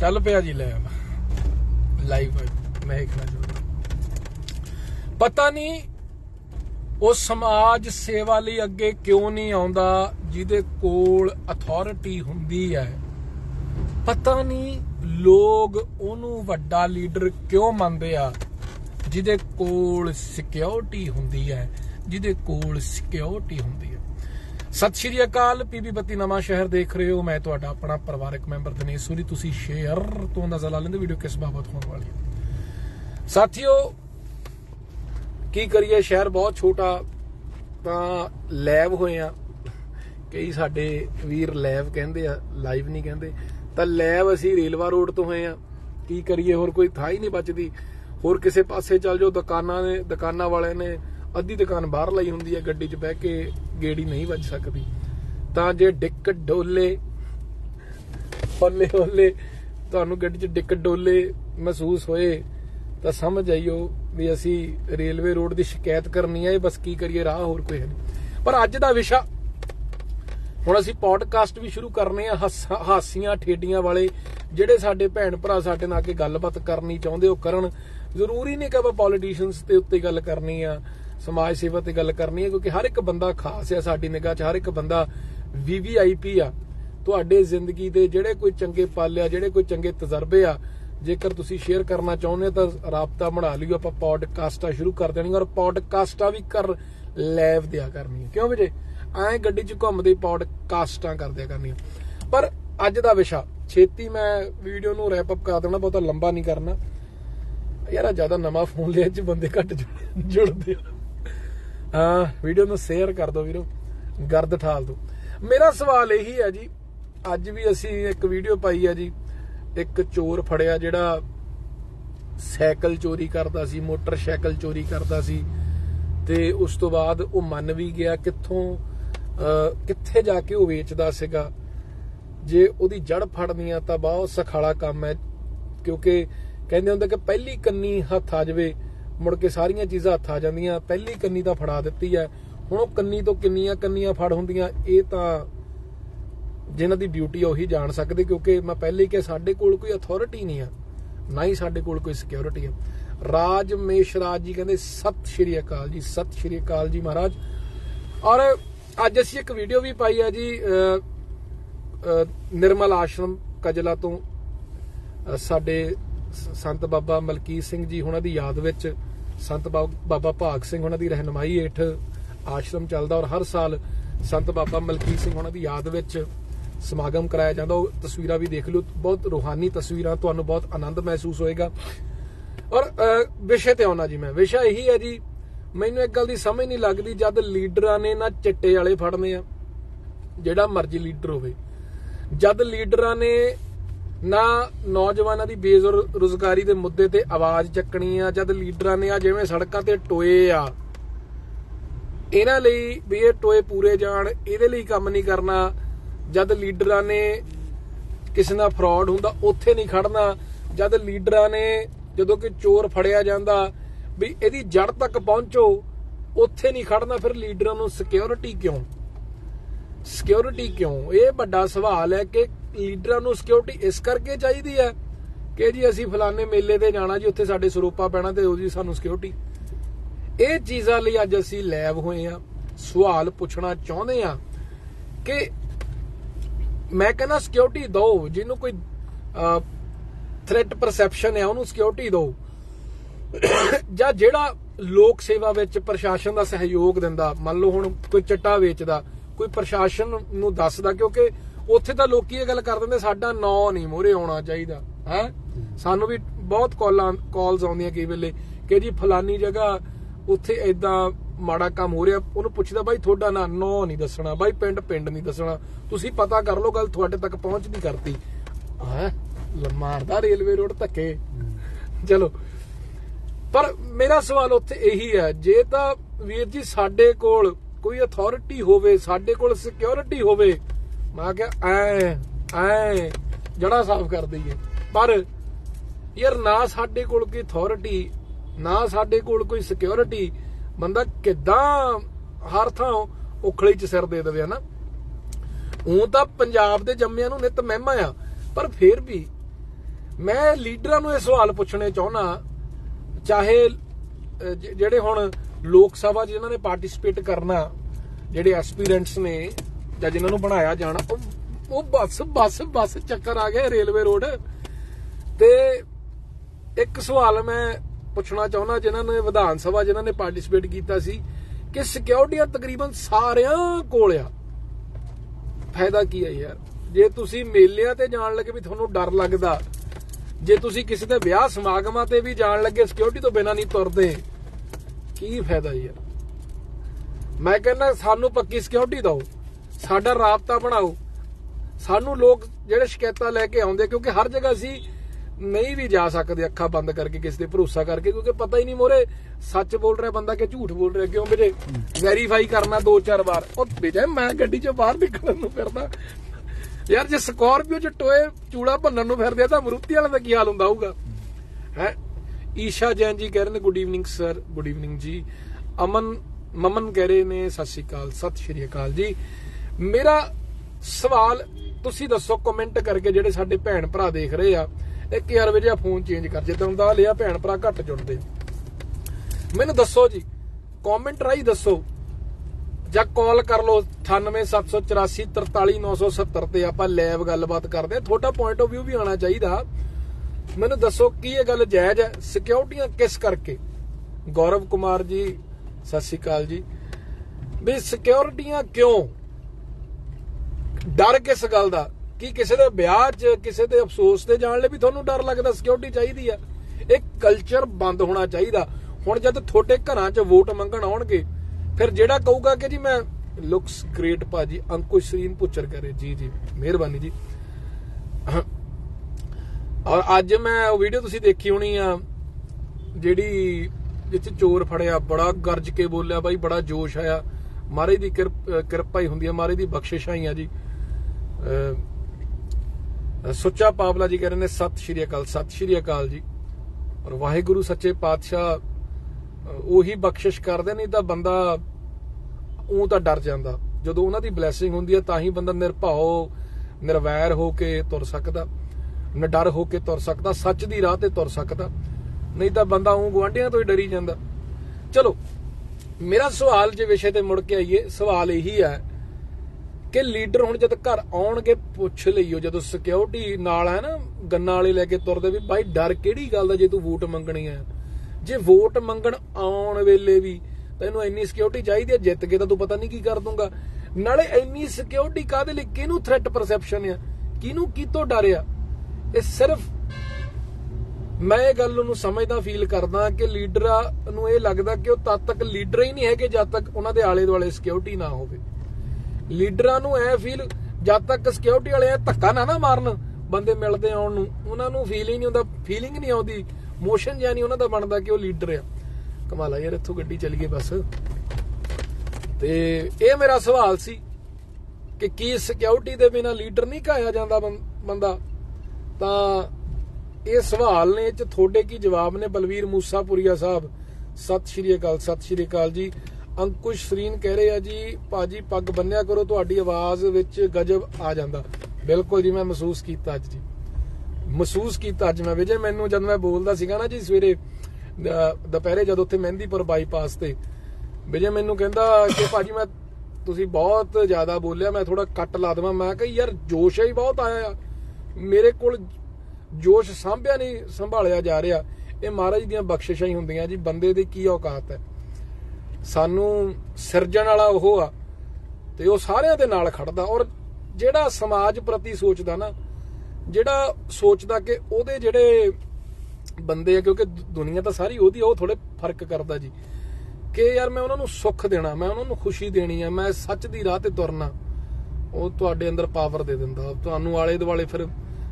ਚੱਲ ਪਿਆ ਜੀ ਲੈ ਲਾਈਵ ਮੈਂ ਦੇਖਣਾ ਚਾਹੁੰਦਾ ਪਤਾ ਨਹੀਂ ਉਹ ਸਮਾਜ ਸੇਵਾ ਲਈ ਅੱਗੇ ਕਿਉਂ ਨਹੀਂ ਆਉਂਦਾ, ਜਿਹਦੇ ਕੋਲ ਅਥਾਰਟੀ ਹੁੰਦੀ ਹੈ। ਪਤਾ ਨਹੀਂ ਲੋਕ ਉਹਨੂੰ ਵੱਡਾ ਲੀਡਰ ਕਿਉਂ ਮੰਨਦੇ ਆ, ਜਿਹਦੇ ਕੋਲ ਸਿਕਿਉਰਿਟੀ ਹੁੰਦੀ ਹੈ, ਜਿਹਦੇ ਕੋਲ ਸਿਕਿਉਰਿਟੀ ਹੁੰਦੀ ਹੈ। ਸਤਿ ਸ਼੍ਰੀ ਅਕਾਲ ਪੀਬੀ ਬੱਤੀ ਨਵਾਂ ਸ਼ਹਿਰ ਦੇਖ ਰਹੇ ਹੋ। ਮੈਂ ਤੁਹਾਡਾ ਆਪਣਾ ਪਰਿਵਾਰਕ ਮੈਂਬਰ ਦਿਨੇਸ਼ ਸੂਰੀ। ਤੁਸੀਂ ਸ਼ੇਅਰ ਤੋਂ ਅੰਦਾਜ਼ਾ ਲਾ ਲੈਂਦੇ ਵੀਡੀਓ ਕਿਸ ਬਾਬਤ ਹੋਣ ਵਾਲੀ ਹੈ। ਸਾਥੀਓ, ਕੀ ਕਰੀਏ? ਸ਼ਹਿਰ ਬਹੁਤ ਛੋਟਾ, ਤਾਂ ਲੈਬ ਹੋਏ ਆ। ਕਈ ਸਾਡੇ ਵੀਰ ਲੈਬ ਕਹਿੰਦੇ ਆ ਲਾਈਵ ਨਹੀਂ ਕਹਿੰਦੇ। ਤਾਂ ਲੈਬ ਅਸੀਂ ਰੇਲਵਾ ਰੋਡ ਤੋਂ ਹੋਏ ਆ। ਕੀ ਕਰੀਏ? ਹੋਰ ਕੋਈ ਥਾਂ ਹੀ ਨਹੀਂ ਬਚਦੀ। ਹੋਰ ਕਿਸੇ ਪਾਸੇ ਚੱਲ ਜਾਓ, ਦੁਕਾਨਾਂ ਨੇ, ਦੁਕਾਨਾਂ ਵਾਲਿਆਂ ਨੇ ਅੱਧੀ ਦੁਕਾਨ ਬਾਹਰ ਲਈ ਹੁੰਦੀ ਹੈ ਗੱਡੀ 'ਚ ਬਹਿ ਕੇ ਗੇੜੀ ਨਹੀਂ ਵੱਜ ਸਕਦੀ। ਤਾਂ ਜੇ ਡਿੱਕ ਡੋਲੇ ਹੌਲੇ ਹੌਲੇ ਤੁਹਾਨੂੰ ਗੱਡੀ 'ਚ ਡਿੱਕ ਡੋਲੇ ਮਹਿਸੂਸ ਹੋਏ, ਤਾਂ ਸਮਝ ਆਈਓ ਵੀ ਅਸੀਂ ਰੇਲਵੇ ਰੋਡ ਦੀ ਸ਼ਿਕਾਇਤ ਕਰਨੀ ਹੈ ਬਸ ਕੀ ਕਰੀਏ, ਰਾਹ ਹੋਰ ਕੋਈ ਨਹੀਂ। ਪਰ ਅੱਜ ਦਾ ਵਿਸ਼ਾ, ਹੁਣ ਅਸੀਂ ਪੋਡਕਾਸਟ ਵੀ ਸ਼ੁਰੂ ਕਰਨੇ ਆ ਹਾਸੀਆਂ ਠੇਡੀਆਂ ਵਾਲੇ, ਜਿਹੜੇ ਸਾਡੇ ਭੈਣ ਭਰਾ ਸਾਡੇ ਨਾਲ ਆ ਕੇ ਗੱਲਬਾਤ ਕਰਨੀ ਚਾਹੁੰਦੇ, ਉਹ ਕਰਨ। ਜ਼ਰੂਰੀ ਨਹੀਂ ਕਿ ਆਪਾਂ ਪੋਲੀਟੀਸ਼ੀਅਨਸ ਤੇ ਉੱਤੇ ਗੱਲ ਕਰਨੀ ਆ। ਸਮਾਜ ਸੇਵਾ ਤੇ ਗੱਲ ਕਰਨੀ ਹੈ, ਕਿਉਂਕਿ ਹਰ ਇੱਕ ਬੰਦਾ ਖਾਸ ਹੈ ਸਾਡੀ ਨਿਗਾਹ 'ਚ ਹਰ ਇੱਕ ਬੰਦਾ ਵੀਵੀਆਈਪੀ ਆ। ਤੁਹਾਡੇ ਜ਼ਿੰਦਗੀ ਦੇ ਜਿਹੜੇ ਕੋਈ ਚੰਗੇ ਪਾਲਿਆ ਜਿਹੜੇ ਕੋਈ ਚੰਗੇ ਤਜਰਬੇ ਆ, ਜੇਕਰ ਤੁਸੀਂ ਸ਼ੇਅਰ ਕਰਨਾ ਚਾਹੁੰਦੇ ਹੋ ਤਾਂ ਰਾਬਤਾ ਬਣਾ ਲਿਓ, ਆਪਾਂ ਪੋਡਕਾਸਟਾ ਸ਼ੁਰੂ ਕਰ ਦੇਣੀ, ਔਰ ਪੋਡਕਾਸਟਾ ਵੀ ਕਰ ਲਾਈਵ ਦਿਆ ਕਰਨੀ ਕਿਉਂ ਵੀਰੇ? ਐਂ ਗੱਡੀ 'ਚ ਘੁੰਮਦੇ ਪੋਡਕਾਸਟਾਂ ਕਰਦਿਆ ਕਰਨੀਆਂ। ਪਰ ਅੱਜ ਦਾ ਵਿਸ਼ਾ, ਛੇਤੀ ਮੈਂ ਵੀਡੀਓ ਨੂੰ ਰੈਪ ਅਪ ਕਰ ਦੇਣਾ, ਬਹੁਤਾ ਲੰਬਾ ਨਹੀਂ ਕਰਨਾ। ਯਾਰ ਆ ਜ਼ਿਆਦਾ ਨਵਾਂ ਫੋਨ ਲਿਆ ਚ ਬੰਦੇ ਘੱਟ ਜੁੜਦੇ ਆ। ਹਾਂ, ਵੀਡੀਓ ਨੂੰ ਸ਼ੇਅਰ ਕਰ ਦਿਓ ਵੀਰੋ। ਗਰਦ ਠਾਲ ਦਿਓ। ਮੇਰਾ ਸਵਾਲ ਇਹੀ ਹੈ ਜੀ, ਅੱਜ ਵੀ ਅਸੀਂ ਇੱਕ ਵੀਡੀਓ ਪਾਈ ਹੈ ਜੀ, ਇੱਕ ਚੋਰ ਫੜਿਆ ਜਿਹੜਾ ਸਾਈਕਲ ਚੋਰੀ ਕਰਦਾ ਸੀ, ਮੋਟਰਸਾਈਕਲ ਚੋਰੀ ਕਰਦਾ ਸੀ, ਤੇ ਉਸ ਤੋਂ ਬਾਅਦ ਉਹ ਮੰਨ ਵੀ ਗਿਆ ਕਿੱਥੋਂ ਕਿੱਥੇ ਜਾ ਕੇ ਉਹ ਵੇਚਦਾ ਸੀਗਾ। ਜੇ ਉਹਦੀ ਜੜ ਫੜਨੀ ਆ ਤਾਂ ਬਹੁਤ ਸਖਾਲਾ ਕੰਮ ਹੈ, ਕਿਉਂਕਿ ਕਹਿੰਦੇ ਹੁੰਦੇ ਕਿ ਪਹਿਲੀ ਕੰਨੀ ਹੱਥ ਆ ਜਾਵੇ ਮੁੜ ਕੇ ਸਾਰੀਆਂ ਚੀਜ਼ਾਂ ਹੱਥ ਆ ਜਾਂਦੀਆਂ। ਪਹਿਲੀ ਕੰਨੀ ਤਾਂ ਫੜਾ ਦਿੱਤੀ ਹੈ ਹੁਣ ਉਹ ਕੰਨੀ ਤੋਂ ਕਿੰਨੀਆਂ ਕੰਨੀਆਂ ਫੜ ਹੁੰਦੀਆਂ, ਇਹ ਤਾਂ ਜਿਨ੍ਹਾਂ ਦੀ ਡਿਊਟੀ ਉਹੀ ਜਾਣ ਸਕਦੇ, ਕਿਉਂਕਿ ਮੈਂ ਪਹਿਲੇ ਹੀ ਕਿ ਸਾਡੇ ਕੋਲ ਕੋਈ ਅਥਾਰਟੀ ਨਹੀਂ ਆ। ਨਾ ਹੀ ਸਾਡੇ ਕੋਲ ਕੋਈ ਸਿਕਿਉਰਿਟੀ ਆ। ਰਾਜ ਮੇਸ਼ ਰਾਜ ਜੀ ਕਹਿੰਦੇ, ਸਤਿ ਸ਼੍ਰੀ ਅਕਾਲ ਜੀ, ਸਤਿ ਸ਼੍ਰੀ ਅਕਾਲ ਜੀ ਮਹਾਰਾਜ। ਔਰ ਅੱਜ ਅਸੀਂ ਇੱਕ ਵੀਡੀਓ ਵੀ ਪਾਈ ਆ ਜੀ ਨਿਰਮਲ ਆਸ਼ਰਮ ਕਜਲਾ ਤੋਂ ਸਾਡੇ ਸੰਤ ਬਾਬਾ ਮਲਕੀਤ ਸਿੰਘ ਜੀ, ਉਹਨਾਂ ਦੀ ਯਾਦ ਵਿੱਚ। ਸੰਤ ਬਾਬਾ ਭਾਗ ਸਿੰਘ ਉਹਨਾਂ ਦੀ ਰਹਿਨਮਾਈ ਹੇਠ ਆਸ਼ਰਮ ਚੱਲਦਾ ਔਰ ਹਰ ਸਾਲ ਸੰਤ ਬਾਬਾ ਮਲਕੀਤ ਸਿੰਘ ਉਹਨਾਂ ਦੀ ਯਾਦ ਵਿੱਚ ਸਮਾਗਮ ਕਰਾਇਆ ਜਾਂਦਾ। ਉਹ ਤਸਵੀਰਾਂ ਵੀ ਦੇਖ ਲਿਓ। ਬਹੁਤ ਰੋਹਾਨੀ ਤਸਵੀਰਾਂ, ਤੁਹਾਨੂੰ ਬਹੁਤ ਆਨੰਦ ਮਹਿਸੂਸ ਹੋਏਗਾ। ਔਰ ਵਿਸ਼ੇ ਤੇ ਆਉਣਾ ਜੀ ਮੈਂ। ਵਿਸ਼ਾ ਇਹੀ ਹੈ ਜੀ, ਮੈਨੂੰ ਇੱਕ ਗੱਲ ਦੀ ਸਮਝ ਨਹੀਂ ਲੱਗਦੀ, ਜਦ ਲੀਡਰਾਂ ਨੇ ਨਾ ਚਿੱਟੇ ਵਾਲੇ ਫੜਨੇ ਆ, ਜਿਹੜਾ ਮਰਜ਼ੀ ਲੀਡਰ ਹੋਵੇ। ਜਦ ਲੀਡਰਾਂ ਨੇ ਨਾ ਨੌਜਵਾਨਾਂ ਦੀ ਬੇਰੁਜ਼ਗਾਰੀ ਦੇ ਮੁੱਦੇ ਤੇ ਆਵਾਜ਼ ਚੱਕਣੀ ਆ, ਜਦ ਲੀਡਰਾਂ ਨੇ ਆ ਜਿਵੇਂ ਸੜਕਾਂ ਤੇ ਟੋਏ ਆ, ਇਹਨਾਂ ਲਈ ਵੀ ਇਹ ਟੋਏ ਪੂਰੇ ਜਾਣ, ਇਹਦੇ ਲਈ ਕੰਮ ਨਹੀਂ ਕਰਨਾ। ਜਦ ਲੀਡਰਾਂ ਨੇ ਕਿਸੇ ਨਾਲ ਫਰਾਡ ਹੁੰਦਾ, ਉੱਥੇ ਨਹੀਂ ਖੜਨਾ। ਜਦ ਲੀਡਰਾਂ ਨੇ ਜਦੋਂ ਕਿ ਚੋਰ ਫੜਿਆ ਜਾਂਦਾ, ਵੀ ਇਹਦੀ ਜੜ ਤੱਕ ਪਹੁੰਚੋ, ਉੱਥੇ ਨਹੀਂ ਖੜਨਾ, ਫਿਰ ਲੀਡਰਾਂ ਨੂੰ ਸਿਕਿਉਰਿਟੀ ਕਿਉਂ? ਸਿਕਿਉਰਿਟੀ ਕਿਉਂ? ਇਹ ਵੱਡਾ ਸਵਾਲ ਹੈ ਕਿ ਲੀਡਰਾਂ ਨੂੰ ਸਿਕਿਉਰਿਟੀ ਇਸ ਕਰਕੇ ਚਾਹੀਦੀ ਹੈ ਕਿ ਜੀ ਅਸੀਂ ਫਲਾਣੇ ਮੇਲੇ ਤੇ ਜਾਣਾ ਜੀ, ਉੱਥੇ ਸਾਡੇ ਸਰੂਪਾ ਪੈਣਾ ਤੇ ਉਹਦੀ ਸਾਨੂੰ ਸਿਕਿਉਰਿਟੀ। ਇਹ ਚੀਜ਼ਾਂ ਲਈ ਅੱਜ ਅਸੀਂ ਲੈਬ ਹੋਏ ਆ ਸਵਾਲ ਪੁੱਛਣਾ ਚਾਹੁੰਦੇ ਆ ਕਿ ਮੈਂ ਕਹਿੰਦਾ ਸਿਕਿਉਰਿਟੀ ਦਿਓ, ਜਿਹਨੂੰ ਕੋਈ ਥ੍ਰੈਟ ਪਰਸੈਪਸ਼ਨ ਹੈ, ਉਹਨੂੰ ਸਿਕਿਉਰਿਟੀ ਦਿਓ। ਜਾਂ ਜਿਹੜਾ ਲੋਕ ਸੇਵਾ ਵਿੱਚ ਪ੍ਰਸ਼ਾਸਨ ਦਾ ਸਹਿਯੋਗ ਦਿੰਦਾ, ਮੰਨ ਲਓ ਹੁਣ ਕੋਈ ਚਟਾ ਵੇਚਦਾ ਕੋਈ ਪ੍ਰਸ਼ਾਸਨ ਨੂੰ ਦੱਸਦਾ, ਕਿਉਂਕਿ ਉੱਥੇ ਤਾਂ ਲੋਕੀ ਇਹ ਗੱਲ ਕਰ ਦਿੰਦੇ, ਸਾਡਾ ਨਾਂ ਨਹੀਂ ਮੋਰੇ ਆਉਣਾ ਚਾਹੀਦਾ, ਹੈ? ਸਾਨੂੰ ਵੀ ਬਹੁਤ ਕਾਲਾਂ ਕਾਲਸ ਆਉਂਦੀਆਂ ਕਈ ਵੇਲੇ, ਕਿ ਜੀ ਫਲਾਨੀ ਜਗ੍ਹਾ ਉੱਥੇ ਐਦਾਂ ਮਾੜਾ ਕੰਮ ਹੋ ਰਿਹਾ, ਉਹਨੂੰ ਪੁੱਛਦਾ, ਬਾਈ, ਤੁਹਾਡਾ ਨਾਂ ਨਾਂ ਨਹੀਂ ਦੱਸਣਾ, ਬਾਈ, ਪਿੰਡ ਪਿੰਡ ਨਹੀਂ ਦੱਸਣਾ, ਤੁਸੀਂ ਪਤਾ ਕਰ ਲਓ, ਗੱਲ ਤੁਹਾਡੇ ਤੱਕ ਪਹੁੰਚ ਨਹੀਂ ਕਰਦੀ। ਹੈ? ਮਾਰਦਾ ਰੇਲਵੇ ਰੋਡ ਧੱਕੇ। ਚਲੋ। ਪਰ ਮੇਰਾ ਸਵਾਲ ਉੱਥੇ ਇਹੀ ਹੈ, ਜੇ ਤਾਂ ਵੀਰ ਜੀ ਸਾਡੇ ਕੋਲ ਕੋਈ ਅਥਾਰਟੀ ਹੋਵੇ, ਸਾਡੇ ਕੋਲ ਸਿਕਿਉਰਿਟੀ ਹੋਵੇ, ਮੈਂ ਕਿਹਾ, ਐ ਐ, ਜੜਾ ਸਾਫ਼ ਕਰ ਦਈਏ। ਪਰ ਯਾਰ ਨਾ ਸਾਡੇ ਕੋਲ ਕੋਈ ਅਥਾਰਟੀ ਨਾ ਸਾਡੇ ਕੋਲ ਕੋਈ ਸਿਕਿਉਰਿਟੀ ਬੰਦਾ ਕਿਦਾਂ ਹਰ ਥਾਂ ਉਖਲੀ 'ਚ ਸਿਰ ਦੇ ਦੇਵੇ ਨਾ ਉਹ ਤਾਂ ਪੰਜਾਬ ਦੇ ਜੰਮਿਆਂ ਨੂੰ ਨਿਤ ਮਹਿਮਾ ਆ। ਪਰ ਫੇਰ ਵੀ ਮੈਂ ਲੀਡਰਾਂ ਨੂੰ ਇਹ ਸਵਾਲ ਪੁੱਛਣੇ ਚਾਹੁੰਦਾ, ਚਾਹੇ ਜਿਹੜੇ ਹੁਣ ਲੋਕ ਸਭਾ 'ਚ ਜਿਨ੍ਹਾਂ ਨੇ ਪਾਰਟਿਸਿਪੇਟ ਕਰਨਾ, ਜਿਹੜੇ ਐਸਪੀਰੈਂਟਸ ਨੇ, ਜਾਂ ਜਿਨ੍ਹਾਂ ਨੂੰ ਬਣਾਇਆ ਜਾਣਾ, ਉਹ- ਉਹ ਬੱਸ ਬੱਸ ਬੱਸ ਚੱਕਰ ਆ ਗਿਆ ਰੇਲਵੇ ਰੋਡ। ਤੇ ਇੱਕ ਸਵਾਲ ਮੈਂ ਪੁੱਛਣਾ ਚਾਹੁੰਦਾ, ਜਿਨ੍ਹਾਂ ਨੇ ਵਿਧਾਨ ਸਭਾ, ਜਿਨ੍ਹਾਂ ਨੇ ਪਾਰਟਿਸਿਪੇਟ ਕੀਤਾ ਸੀ, ਕਿ ਸਿਕਿਉਰਿਟੀਆਂ ਤਕਰੀਬਨ ਸਾਰਿਆਂ ਕੋਲ ਆ। ਫਾਇਦਾ ਕੀ ਹੈ ਯਾਰ? ਜੇ ਤੁਸੀਂ ਮੇਲਿਆਂ ਤੇ ਜਾਣ ਲੱਗੇ ਵੀ ਤੁਹਾਨੂੰ ਡਰ ਲੱਗਦਾ, ਜੇ ਤੁਸੀਂ ਕਿਸੇ ਦੇ ਵਿਆਹ ਸਮਾਗਮਾਂ ਤੇ ਵੀ ਜਾਣ ਲੱਗੇ ਸਿਕਿਉਰਿਟੀ ਤੋਂ ਬਿਨਾਂ ਨਹੀਂ ਤੁਰਦੇ ਕੀ ਫਾਇਦਾ ਯਾਰ ਮੈਂ ਕਹਿੰਦਾ ਸਾਨੂੰ ਪੱਕੀ ਸਿਕਿਉਰਿਟੀ ਦਿਓ, ਸਾਡਾ ਰਾਬਤਾ ਬਣਾਓ। ਸਾਨੂੰ ਲੋਕ ਜਿਹੜੇ ਸ਼ਿਕਾਇਤਾਂ ਲੈ ਕੇ ਆਉਂਦੇ, ਕਿਉਂਕਿ ਹਰ ਜਗ੍ਹਾ ਅਸੀਂ ਨਹੀਂ ਵੀ ਜਾ ਸਕਦੇ ਅੱਖਾਂ ਬੰਦ ਕਰਕੇ, ਕਿਸੇ ਤੇ ਭਰੋਸਾ ਕਰਕੇ, ਕਿਉਂਕਿ ਪਤਾ ਹੀ ਨਹੀਂ ਮੋਰੇ ਸੱਚ ਬੋਲ ਰਿਹਾ ਬੰਦਾ ਕਿ ਝੂਠ ਬੋਲ ਰਿਹਾ, ਕਿਉਂ ਵੀਰੇ? ਵੈਰੀਫਾਈ ਕਰਨਾ ਦੋ ਚਾਰ ਵਾਰ। ਉਹ ਵੀਰੇ ਮੈਂ ਗੱਡੀ 'ਚੋਂ ਬਾਹਰ ਨਿਕਲਣ ਨੂੰ ਫਿਰਦਾ। ਯਾਰ ਜੇ ਸਕੋਰਪੀਓ 'ਚ ਟੋਏ ਚੂੜਾ ਭੰਨਣ ਨੂੰ ਫਿਰਦੇ ਆ, ਤਾਂ ਮਰੂਤੀ ਵਾਲਿਆਂ ਦਾ ਕੀ ਹਾਲ ਹੁੰਦਾ ਹੋਊਗਾ? ਹੈ? ਈਸ਼ਾ ਜੈਨ ਜੀ ਕਹਿ ਰਹੇ ਨੇ good evening sir good evening ਜੀ। ਅਮਨ, ਮਮਨ ਕਹਿ ਰਹੇ ਨੇ, ਸਤਿ ਸ਼੍ਰੀ ਅਕਾਲ, ਸਤਿ ਸ਼੍ਰੀ ਅਕਾਲ ਜੀ। ਮੇਰਾ ਸਵਾਲ, ਤੁਸੀਂ ਦੱਸੋ ਕਮੈਂਟ ਕਰਕੇ ਜਿਹੜੇ ਸਾਡੇ ਭੈਣ ਭਰਾ ਦੇਖ ਰਹੇ ਆ, ਇੱਕ ਯਾਰ ਵਜੇ ਫੋਨ ਚੇਂਜ ਕਰ ਜਿੱਦਾਂ ਦਾ ਲਿਆ ਭੈਣ ਭਰਾ ਘੱਟ ਜੁੜਦੇ। ਮੈਨੂੰ ਦੱਸੋ ਜੀ ਕਮੈਂਟ ਰਾਹੀਂ ਦੱਸੋ, ਜਾਂ ਕਾਲ ਕਰ ਲਓ 9874843970 ਤੇ ਆਪਾਂ ਲਾਈਵ ਗੱਲਬਾਤ ਕਰਦੇ ਆ। ਤੁਹਾਡਾ ਪੁਆਇੰਟ ਆਫ View ਵੀ ਆਉਣਾ ਚਾਹੀਦਾ। ਮੈਨੂੰ ਦੱਸੋ ਕੀ ਇਹ ਗੱਲ ਜਾਇਜ਼ ਹੈ? ਸਿਕਿਉਰਿਟੀਆਂ ਕਿਸ ਕਰਕੇ? ਗੌਰਵ ਕੁਮਾਰ ਜੀ, ਸਤਿ ਸ਼੍ਰੀ ਅਕਾਲ ਜੀ। ਵੀ ਸਿਕਿਉਰਿਟੀਆਂ ਕਿਉਂ? ਡਰ ਕਿਸ ਗੱਲ ਦਾ? ਕੀ ਕਿਸੇ ਦੇ ਵਿਆਹ 'ਚ, ਕਿਸੇ ਦੇ ਅਫਸੋਸ ਤੇ ਜਾਣ ਲਈ ਵੀ ਤੁਹਾਨੂੰ ਡਰ ਲੱਗਦਾ ਸਿਕਿਉਰਿਟੀ ਚਾਹੀਦੀ ਆ? ਇਹ ਕਲਚਰ ਬੰਦ ਹੋਣਾ ਚਾਹੀਦਾ। ਹੁਣ ਜਦ ਤੁਹਾਡੇ ਘਰਾਂ 'ਚ ਵੋਟ ਮੰਗਣ ਆਉਣਗੇ, ਫਿਰ ਜਿਹੜਾ ਕਹੂਗਾ ਕਿ ਜੀ ਮੈਂ ਲੁਕਸ ਗ੍ਰੇਟ ਭਾਜੀ ਅੰਕੁਸ਼ ਸਰੀਨ ਪੁੱਛਰ ਕਰੇ। ਜੀ ਜੀ, ਮਿਹਰਬਾਨੀ ਜੀ। ਔਰ ਅੱਜ ਮੈਂ ਉਹ ਵੀਡੀਓ ਤੁਸੀਂ ਦੇਖੀ ਹੋਣੀ ਆ, ਜਿਹੜੀ ਜਿੱਚ ਚੋਰ ਫੜਿਆ, ਬੜਾ ਗਰਜ ਕੇ ਬੋਲਿਆ ਬਾਈ, ਬੜਾ ਜੋਸ਼ ਆਇਆ। ਮਹਾਰਾਜ ਦੀ ਕਿਰਪ- ਅਹ ਕਿਰਪਾ ਹੀ ਹੁੰਦੀ ਹੈ ਮਹਾਰਾਜ ਦੀ ਬਖਸ਼ਿਸ਼ਾਂ ਹੀ ਆ ਜੀ। ਸੁੱਚਾ ਪਾਵਲਾ ਜੀ ਕਹਿ ਰਹੇ ਨੇ, ਸਤਿ ਸ਼੍ਰੀ ਅਕਾਲ, ਸਤਿ ਸ਼੍ਰੀ ਅਕਾਲ ਜੀ। ਔਰ ਵਾਹਿਗੁਰੂ ਸੱਚੇ ਪਾਤਸ਼ਾਹ ਉਹੀ ਬਖਸ਼ਿਸ਼ ਕਰਦੇ ਨਹੀਂ ਤਾਂ ਬੰਦਾ ਉਹ ਤਾਂ ਡਰ ਜਾਂਦਾ। ਜਦੋਂ ਉਹਨਾਂ ਦੀ ਬਲੇਸਿੰਗ ਹੁੰਦੀ ਹੈ ਤਾਂ ਹੀ ਬੰਦਾ ਨਿਰਭਾਓ ਨਿਰਵੈਰ ਹੋ ਕੇ ਤੁਰ ਸਕਦਾ। ਨਿਡਰ ਹੋ ਕੇ ਤੁਰ ਸਕਦਾ, ਸੱਚ ਦੀ ਰਾਹ ਤੇ ਤੁਰ ਸਕਦਾ। ਨਹੀਂ ਤਾਂ ਬੰਦਾ ਉਹ ਗਵਾਂਢੀਆਂ ਤੋਂ ਹੀ ਡਰੀ ਜਾਂਦਾ। ਚਲੋ, ਮੇਰਾ ਸਵਾਲ ਜੇ ਵਿਸ਼ੇ ਤੇ ਮੁੜ ਕੇ ਆਈਏ, ਸਵਾਲ ਇਹੀ ਹੈ ਕਿ ਲੀਡਰ ਹੁਣ ਜਦ ਘਰ ਆਉਣਗੇ, ਪੁੱਛ ਲਈਓ, ਜਦੋਂ ਸਿਕਿਉਰਿਟੀ ਨਾਲ ਹੈ ਨਾ, ਗੰਨਾ ਵਾਲੇ ਲੈ ਕੇ ਤੁਰਦੇ ਵੀ, ਬਾਈ, ਡਰ ਕਿਹੜੀ ਗੱਲ ਦਾ ਜੇ ਤੂੰ ਵੋਟ ਮੰਗਣੀ ਹੈ? ਜੇ ਵੋਟ ਮੰਗਣ ਆਉਣ ਵੇਲੇ ਵੀ ਤੈਨੂੰ ਇੰਨੀ ਸਿਕਿਉਰਿਟੀ ਚਾਹੀਦੀ ਹੈ, ਜਿੱਤ ਕੇ ਤਾਂ ਤੂੰ ਪਤਾ ਨਹੀਂ ਕੀ ਕਰ ਦੂੰਗਾ ਨਾਲੇ ਇੰਨੀ ਸਿਕਿਉਰਿਟੀ ਕਾਦੇ ਲਈ? ਕਿਹਨੂੰ ਥ੍ਰੈਟ ਪਰਸੈਪਸ਼ਨ ਆ? ਕਿਹਨੂੰ ਕਿਤੋਂ ਡਰਿਆ ਇਹ ਸਿਰਫ ਮੈਂ ਇਹ ਗੱਲ ਨੂੰ ਸਮਝਦਾ ਫੀਲ ਕਰਦਾ ਕਿ ਲੀਡਰਾਂ ਨੂੰ ਇਹ ਲੱਗਦਾ ਕਿ ਉਹ ਤਦ ਤੱਕ ਲੀਡਰ ਹੀ ਨਹੀਂ ਹੈਗੇ ਜਦ ਤੱਕ ਉਹਨਾਂ ਦੇ ਆਲੇ ਦੁਆਲੇ ਸਿਕਿਉਰਿਟੀ ਨਾ ਹੋਵੇ। ਲੀਡਰਾਂ ਨੂੰ ਐ ਫੀਲ ਜਦ ਤੱਕ ਸਿਕਿਉਰਿਟੀ ਵਾਲੇ ਧੱਕਾ ਨਾ ਨਾ ਮਾਰਨ, ਬੰਦੇ ਮਿਲਦੇ ਆਉਣ ਨੂੰ, ਉਹਨਾਂ ਨੂੰ ਫੀਲ ਹੀ ਨਹੀਂ ਹੁੰਦਾ ਫੀਲਿੰਗ ਨਹੀਂ ਆਉਂਦੀ ਮੋਸ਼ਨ ਜਿਹਾ ਨਹੀਂ ਉਹਨਾਂ ਦਾ ਬਣਦਾ ਕਿ ਉਹ ਲੀਡਰ ਆ। ਕਮਾਲ ਆ ਯਾਰ, ਇੱਥੋਂ ਗੱਡੀ ਚੱਲ ਬਸ। ਤੇ ਇਹ ਮੇਰਾ ਸਵਾਲ ਸੀ ਕਿ ਕੀ ਸਿਕਿਉਰਿਟੀ ਦੇ ਬਿਨਾ ਲੀਡਰ ਨਹੀਂ ਕਾਇਆ ਜਾਂਦਾ ਬੰਦਾ? ਤਾਂ ਇਹ ਸਵਾਲ ਨੇ, ਇਹ ਚ ਤੁਹਾਡੇ ਕੀ ਜਵਾਬ ਨੇ ਬਲਵੀਰ ਮੂਸਾਪੁਰੀਆ ਸਾਹਿਬ? ਸਤਿ ਸ਼੍ਰੀ ਅਕਾਲ, ਸਤਿ ਸ਼੍ਰੀ ਅਕਾਲ ਜੀ। ਅੰਕੁਸ਼ ਸਰੀਨ ਕਹਿ ਰਹੇ ਆ ਜੀ, ਭਾਜੀ, ਪੱਗ ਬੰਨਿਆ ਕਰੋ, ਤੁਹਾਡੀ ਆਵਾਜ਼ ਵਿੱਚ ਗਜਬ ਆ ਜਾਂਦਾ। ਬਿਲਕੁਲ ਜੀ, ਮੈਂ ਮਹਿਸੂਸ ਕੀਤਾ ਅੱਜ ਜੀ। ਮਹਿਸੂਸ ਕੀਤਾ ਅੱਜ ਮੈਂ। ਵਿਜੇ, ਮੈਨੂੰ ਜਦ ਮੈਂ ਬੋਲਦਾ ਸੀਗਾ ਨਾ ਜੀ ਸਵੇਰੇ ਦੁਪਹਿਰੇ ਜਦ ਉੱਥੇ ਮਹਿੰਦੀਪੁਰ ਬਾਈਪਾਸ ਤੇ, ਵਿਜੇ ਮੈਨੂੰ ਕਹਿੰਦਾ ਕਿ ਭਾਜੀ, ਮੈਂ, ਤੁਸੀਂ ਬਹੁਤ ਜ਼ਿਆਦਾ ਬੋਲਿਆ, ਮੈਂ ਥੋੜਾ ਕੱਟ ਲਾ ਦੇਵਾਂ। ਮੈਂ ਕਿਹਾ, ਯਾਰ, ਜੋਸ਼ ਹੀ ਬਹੁਤ ਆਇਆ ਆ। ਮੇਰੇ ਕੋਲ ਜੋਸ਼ ਸਾਂਭਿਆ ਨਹੀਂ ਸੰਭਾਲਿਆ ਜਾ ਰਿਹਾ। ਇਹ ਮਹਾਰਾਜ ਦੀਆਂ ਬਖਸ਼ਿਸ਼ਾਂ ਹੀ ਹੁੰਦੀਆਂ ਜੀ ਬੰਦੇ ਦੀ ਕੀ ਔਕਾਤ ਹੈ। ਸਾਨੂੰ ਸਿਰਜਣ ਵਾਲਾ ਉਹ ਆ ਤੇ ਉਹ ਸਾਰਿਆਂ ਦੇ ਨਾਲ ਖੜਦਾ। ਔਰ ਜਿਹੜਾ ਸਮਾਜ ਪ੍ਰਤੀ ਸੋਚਦਾ ਨਾ ਜਿਹੜਾ ਸੋਚਦਾ ਕਿ ਉਹਦੇ ਜਿਹੜੇ ਬੰਦੇ ਆ ਕਿਉਂਕਿ ਦੁ- ਦੁਨੀਆ ਤਾਂ ਸਾਰੀ ਉਹਦੀ ਆ, ਉਹ ਥੋੜੇ ਫ਼ਰਕ ਕਰਦਾ ਜੀ। ਕਿ ਯਾਰ ਮੈਂ ਉਹਨਾਂ ਨੂੰ ਸੁੱਖ ਦੇਣਾ ਮੈਂ ਉਹਨਾਂ ਨੂੰ ਖੁਸ਼ੀ ਦੇਣੀ ਆ ਮੈਂ ਸੱਚ ਦੀ ਰਾਹ ਤੇ ਤੁਰਨਾ। ਉਹ ਤੁਹਾਡੇ ਅੰਦਰ ਪਾਵਰ ਦੇ ਦਿੰਦਾ। ਤੁਹਾਨੂੰ ਆਲੇ ਦੁਆਲੇ ਫਿਰ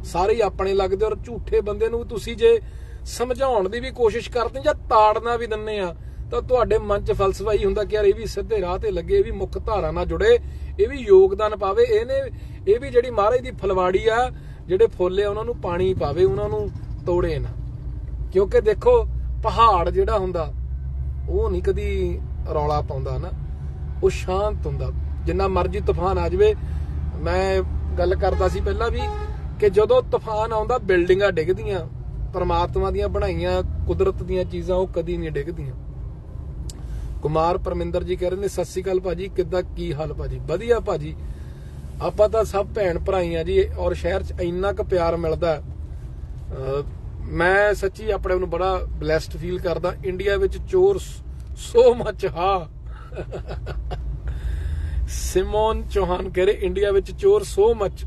ਸਾਰੇ ਹੀ ਆਪਣੇ ਲੱਗਦੇ ਔਰ ਝੂਠੇ ਬੰਦੇ ਨੂੰ ਤੁਸੀਂ ਜੇ ਸਮਝਾਉਣ ਦੀ ਵੀ ਕੋਸ਼ਿਸ਼ ਕਰਦੇ ਜਾਂ ਤਾੜਨਾ ਵੀ ਦਿੰਨੇ ਆ, ਤਾਂ ਤੁਹਾਡੇ ਮਨ 'ਚ ਫਲਸਫਾ ਹੀ ਹੁੰਦਾ ਕਿ ਯਾਰ ਇਹ ਵੀ ਸਿੱਧੇ ਰਾਹ ਤੇ ਲੱਗੇ, ਇਹ ਵੀ ਮੁੱਖ ਧਾਰਾ ਨਾਲ ਜੁੜੇ, ਇਹ ਵੀ ਯੋਗਦਾਨ ਪਾਵੇ ਇਹਨੇ ਇਹ ਵੀ ਜਿਹੜੀ ਮਹਾਰਾਜ ਦੀ ਫਲਵਾੜੀ ਆ, ਜਿਹੜੇ ਫੁੱਲ ਆ, ਉਹਨਾਂ ਨੂੰ ਪਾਣੀ ਪਾਵੇ, ਉਹਨਾਂ ਨੂੰ ਤੋੜੇ ਨਾ। ਕਿਉਂਕਿ ਦੇਖੋ, ਪਹਾੜ ਜਿਹੜਾ ਹੁੰਦਾ, ਉਹ ਨਹੀਂ ਕਦੀ ਰੌਲਾ ਪਾਉਂਦਾ ਨਾ, ਉਹ ਸ਼ਾਂਤ ਹੁੰਦਾ। ਜਿੰਨਾ ਮਰਜ਼ੀ ਤੂਫਾਨ ਆ ਜਾਵੇ, ਮੈਂ ਗੱਲ ਕਰਦਾ ਸੀ ਪਹਿਲਾਂ ਵੀ ਕਿ ਜਦੋਂ ਤੂਫਾਨ ਆਉਂਦਾ, ਬਿਲਡਿੰਗਾਂ ਡਿੱਗਦੀਆਂ, ਪਰਮਾਤਮਾ ਦੀਆਂ ਬਣਾਈਆਂ ਕੁਦਰਤ ਦੀਆਂ ਚੀਜ਼ਾਂ, ਉਹ ਕਦੀ ਨਹੀਂ ਡਿੱਗਦੀਆਂ। ਕੁਮਾਰ ਪਰਮਿੰਦਰ ਜੀ ਕਹਿ ਰਹੇ ਨੇ, ਸਤਿ ਸ਼੍ਰੀ ਅਕਾਲ ਭਾਜੀ, ਕਿੱਦਾਂ, ਕੀ ਹਾਲ ਭਾਜੀ? ਵਧੀਆ ਭਾਜੀ। ਆਪਾਂ ਤਾਂ ਸਭ ਭੈਣ ਭਰਾਈਆਂ ਜੀ, ਔਰ ਸ਼ਹਿਰ 'ਚ ਇੰਨਾ ਕੁ ਪਿਆਰ ਮਿਲਦਾ ਮੈਂ ਸੱਚੀ ਆਪਣੇ ਆਪ ਨੂੰ ਬੜਾ ਬlesed ਫੀਲ ਕਰਦਾ। ਇੰਡੀਆ ਵਿੱਚ ਚੋਰ ਸੋ ਮਚ ਹਾ। ਸਿਮੋਨ ਚੋਹਾਨ ਕਹ ਰਹੇ ਇੰਡੀਆ ਵਿੱਚ ਚੋਰ ਸੋ ਮਚ।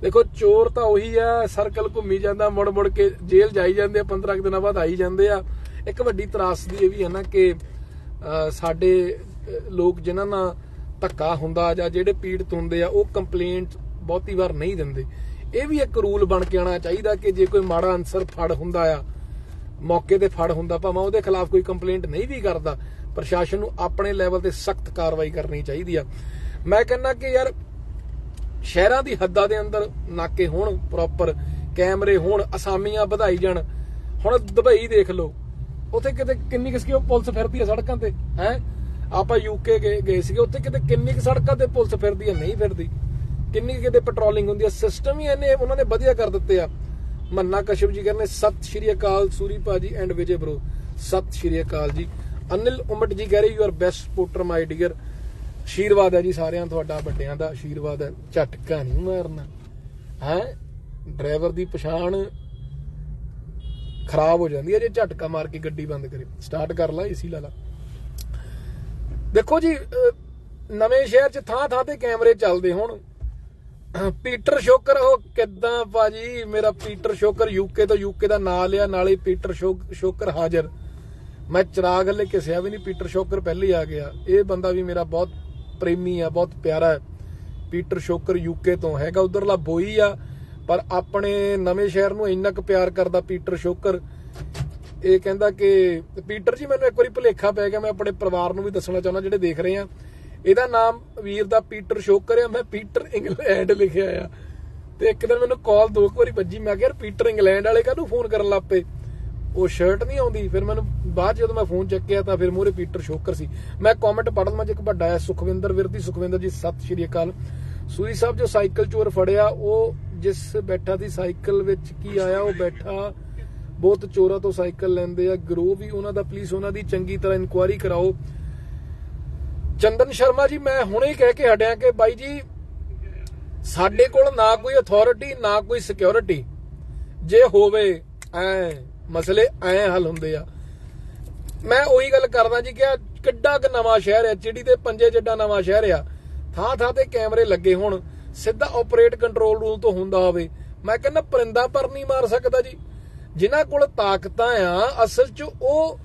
ਦੇਖੋ, ਚੋਰ ਤਾਂ ਉਹੀ ਆ, ਸਰਕਲ ਘੁੰਮੀ ਜਾਂਦਾ ਮੁੜ ਮੁੜ ਕੇ ਜੇਲ੍ਹ ਜਾਈ ਜਾਂਦੇ ਆ 15 ਦਿਨਾਂ ਬਾਅਦ ਆਈ ਜਾਂਦੇ ਆ। ਇੱਕ ਵੱਡੀ ਤਰਾਸਦੀ ਇਹ ਵੀ ਹੈ ਨਾ ਕਿ ਸਾਡੇ ਲੋਕ ਜਿਨ੍ਹਾਂ ਨਾਲ ਧੱਕਾ ਹੁੰਦਾ ਜਾਂ ਜਿਹੜੇ ਪੀੜਤ ਹੁੰਦੇ ਆ, ਉਹ ਕੰਪਲੇਂਟ ਬਹੁਤੀ ਵਾਰ ਨਹੀਂ ਦਿੰਦੇ। ਇਹ ਵੀ ਇੱਕ ਰੂਲ ਬਣ ਕੇ ਆਣਾ ਚਾਹੀਦਾ ਕਿ ਜੇ ਕੋਈ ਮਾੜਾ ਅਨਸਰ ਫੜ ਹੁੰਦਾ ਆ, ਮੌਕੇ ਤੇ ਫੜ ਹੁੰਦਾ, ਭਾਵੇਂ ਉਹਦੇ ਖਿਲਾਫ ਕੋਈ ਕੰਪਲੇਂਟ ਨਹੀਂ ਵੀ ਕਰਦਾ ਪ੍ਰਸ਼ਾਸਨ ਨੂੰ ਆਪਣੇ ਲੈਵਲ ਤੇ ਸਖਤ ਕਾਰਵਾਈ ਕਰਨੀ ਚਾਹੀਦੀ ਆ। ਮੈਂ ਕਹਿੰਦਾ ਕਿ ਯਾਰ, ਸ਼ਹਿਰਾਂ ਦੀ ਹੱਦਾਂ ਦੇ ਅੰਦਰ ਨਾਕੇ ਹੋਣ ਪ੍ਰੋਪਰ ਕੈਮਰੇ ਹੋਣ, ਅਸਾਮੀਆਂ ਵਧਾਈ ਜਾਣ। ਹੁਣ ਦੁਬਈ ਦੇਖ ਲਓ, ਉੱਥੇ ਕਿਤੇ ਕਿੰਨੀ ਕਿਸ ਪੁਲਿਸ ਫਿਰਦੀ ਹੈ ਸੜਕਾਂ ਤੇ, ਹੈ? ਆਪਾਂ ਯੂਕੇ ਗਏ ਸੀਗੇ, ਉੱਥੇ ਕਿਤੇ ਕਿੰਨੀ ਕੁ ਸੜਕਾਂ ਤੇ ਪੁਲਿਸ ਫਿਰਦੀ ਹੈ ਨਹੀਂ ਫਿਰਦੀ। ਕਿੰਨੀ ਕਿਤੇ ਪੈਟਰੋਲਿੰਗ ਹੁੰਦੀ ਆ ਸਿਸਟਮ ਹੀ ਇਹਨੇ ਉਹਨਾਂ ਨੇ ਵਧੀਆ ਕਰ ਦਿੱਤੇ ਆ। ਮੰਨਾ ਕਸ਼ਪ ਜੀ ਕਹਿੰਦੇ, ਸਤਿ ਸ਼੍ਰੀ ਅਕਾਲ ਸੂਰੀ ਭਾਜੀ ਐਂਡ ਵਿਜੇ ਬ్రో ਸਤਿ ਸ਼੍ਰੀ ਅਕਾਲ ਜੀ। ਅਨਿਲ ਉਮਟ ਜੀ ਕਹਿ ਰਹੇ you are best supporter my dear ਆਸ਼ੀਰਵਾਦ ਹੈ ਜੀ ਸਾਰਿਆਂ ਤੁਹਾਡਾ ਵੱਡਿਆਂ ਦਾ ਆਸ਼ੀਰਵਾਦ ਹੈ। ਝਟਕਾ ਨਹੀਂ ਮਾਰਨਾ। ਹੈ? ਡਰਾਈਵਰ ਦੀ ਪਛਾਣ ਖਰਾਬ ਹੋ ਜਾਂਦੀ ਹੈ ਜੇ ਝਟਕਾ ਮਾਰ ਕੇ ਗੱਡੀ ਬੰਦ ਕਰੇ। ਸਟਾਰਟ ਕਰ ਲਾ ਏਸੀ ਲਾ ਲਾ। ਦੇਖੋ ਜੀ ਅਹ, ਨਵੇਂ ਸ਼ਹਿਰ 'ਚ ਥਾਂ ਥਾਂ ਤੇ ਕੈਮਰੇ ਚੱਲਦੇ ਹੁਣ। ਪੀਟਰ ਸ਼ੋਕਰ ਉਹ ਕਿੱਦਾਂ ਭਾਜੀ? ਮੇਰਾ ਪੀਟਰ ਸ਼ੋਕਰ ਯੂਕੇ ਤੋਂ ਯੂਕੇ ਦਾ ਨਾਂ ਲਿਆ ਨਾਲੇ ਪੀਟਰ ਸ਼ੋਕਰ ਹਾਜ਼ਰ। ਮੈਂ ਚਿਰਾਗ ਹਲੇ ਕਿਸਿਆ ਵੀ ਨਹੀਂ, ਪੀਟਰ ਸ਼ੋਕਰ ਪਹਿਲੇ ਆ ਗਿਆ। ਇਹ ਬੰਦਾ ਵੀ ਮੇਰਾ ਬਹੁਤ ਪ੍ਰੇਮੀ ਆ, ਬਹੁਤ ਪਿਆਰਾ ਹੈ। ਪੀਟਰ ਸ਼ੋਕਰ ਯੂਕੇ ਤੋਂ ਹੈਗਾ, ਉਧਰਲਾ ਬੋਈ ਆ, ਪਰ ਆਪਣੇ ਨਵੇਂ ਸ਼ਹਿਰ ਨੂੰ ਇੰਨਾ ਕੁ ਪਿਆਰ ਕਰਦਾ ਪੀਟਰ ਸ਼ੋਕਰ। ਇਹ ਕਹਿੰਦਾ ਕਿ, ਪੀਟਰ ਜੀ, ਮੈਨੂੰ ਇੱਕ ਵਾਰੀ ਭੁਲੇਖਾ ਪੈ ਗਿਆ, ਮੈਂ ਆਪਣੇ ਪਰਿਵਾਰ ਨੂੰ ਵੀ ਦੱਸਣਾ ਚਾਹੁੰਦਾ, ਜਿਹੜੇ ਦੇਖ ਰਹੇ ਆ। ਇਹਦਾ ਨਾਮ ਵੀਰ ਦਾ ਪੀਟਰ ਸ਼ੋਕਰ ਆ, ਮੈਂ ਪੀਟਰ ਇੰਗਲੈਂਡ ਲਿਖਿਆ ਆ। ਤੇ ਇੱਕ ਦਿਨ ਮੈਨੂੰ ਕਾਲ ਦੋ ਕੁ ਵਾਰੀ ਵੱਜੀ, ਮੈਂ ਕਿਹਾ ਯਾਰ, ਪੀਟਰ ਇੰਗਲੈਂਡ ਵਾਲੇ ਕਾਹਨੂੰ ਫੋਨ ਕਰਨ ਲੱਗ ਪਏ? ਉਹ ਸ਼ਰਟ ਨਹੀਂ ਆਉਂਦੀ। ਫਿਰ ਮੈਨੂੰ ਬਾਅਦ 'ਚ ਜਦੋਂ ਮੈਂ ਫੋਨ ਚੱਕਿਆ ਤਾਂ ਫਿਰ ਮੂਹਰੇ ਪੀਟਰ ਸ਼ੋਕਰ ਸੀ। ਮੈਂ ਕਮੈਂਟ ਪੜ੍ਹ ਲਵਾਂ ਜੇ ਇੱਕ ਵੱਡਾ ਹੈ ਸੁਖਵਿੰਦਰ ਵਿਰਦੀ, ਸੁਖਵਿੰਦਰ ਜੀ, ਸਤਿ ਸ਼੍ਰੀ ਅਕਾਲ। ਸੂਰੀ ਸਾਹਿਬ ਜੋ ਸਾਈਕਲ ਚੋਰ ਫੜਿਆ, ਉਹ ਜਿਸ ਬੈਠਾ ਸੀ ਸਾਈਕਲ ਵਿੱਚ ਕੀ ਆਇਆ, ਉਹ ਬੈਠਾ। ਬਹੁਤ ਚੋਰਾਂ ਤੋਂ ਸਾਈਕਲ ਲੈਂਦੇ ਆ। ਗਰੋ ਵੀ ਉਹਨਾਂ ਦਾ ਪਲੀਜ਼ ਉਹਨਾਂ ਦੀ ਚੰਗੀ ਤਰ੍ਹਾਂ ਇਨਕੁਆਇਰੀ ਕਰਾਓ। ਚੰਦਨ ਸ਼ਰਮਾ ਜੀ, ਮੈਂ ਹੁਣੇ ਹੀ ਕਹਿ ਕੇ ਹਟਿਆ ਕਿ ਬਾਈ ਜੀ, ਸਾਡੇ ਕੋਲ ਨਾ ਕੋਈ ਅਥਾਰਟੀ ਨਾ ਕੋਈ ਸਿਕਿਉਰਿਟੀ ਜੇ ਹੋਵੇ, ਐ। ਮਸਲੇ ਐ ਹੱਲ ਹੁੰਦੇ ਆ। ਮੈਂ ਉਹੀ ਗੱਲ ਕਰਦਾ ਜੀ ਕਿ ਕਿੱਡਾ ਕੁ ਨਵਾਂ ਸ਼ਹਿਰ ਹੈ ਚਿੜੀ ਦੇ ਪੰਜੇ ਜਿੱਡਾ ਨਵਾਂ ਸ਼ਹਿਰ ਆ। ਥਾਂ ਥਾਂ ਤੇ ਕੈਮਰੇ ਲੱਗੇ ਹੋਣ, ਸਿੱਧਾ ਆਪਰੇਟ ਕੰਟਰੋਲ ਰੂਮ ਤੋਂ ਹੁੰਦਾ ਹੋਵੇ। ਮੈਂ ਕਹਿੰਦਾ ਪਰਿੰਦਾ ਪਰ ਨਹੀਂ ਮਾਰ ਸਕਦਾ ਜੀ। ਜਿਨ੍ਹਾਂ ਕੋਲ ਤਾਕਤਾਂ ਆ, ਅਸਲ 'ਚ ਉਹ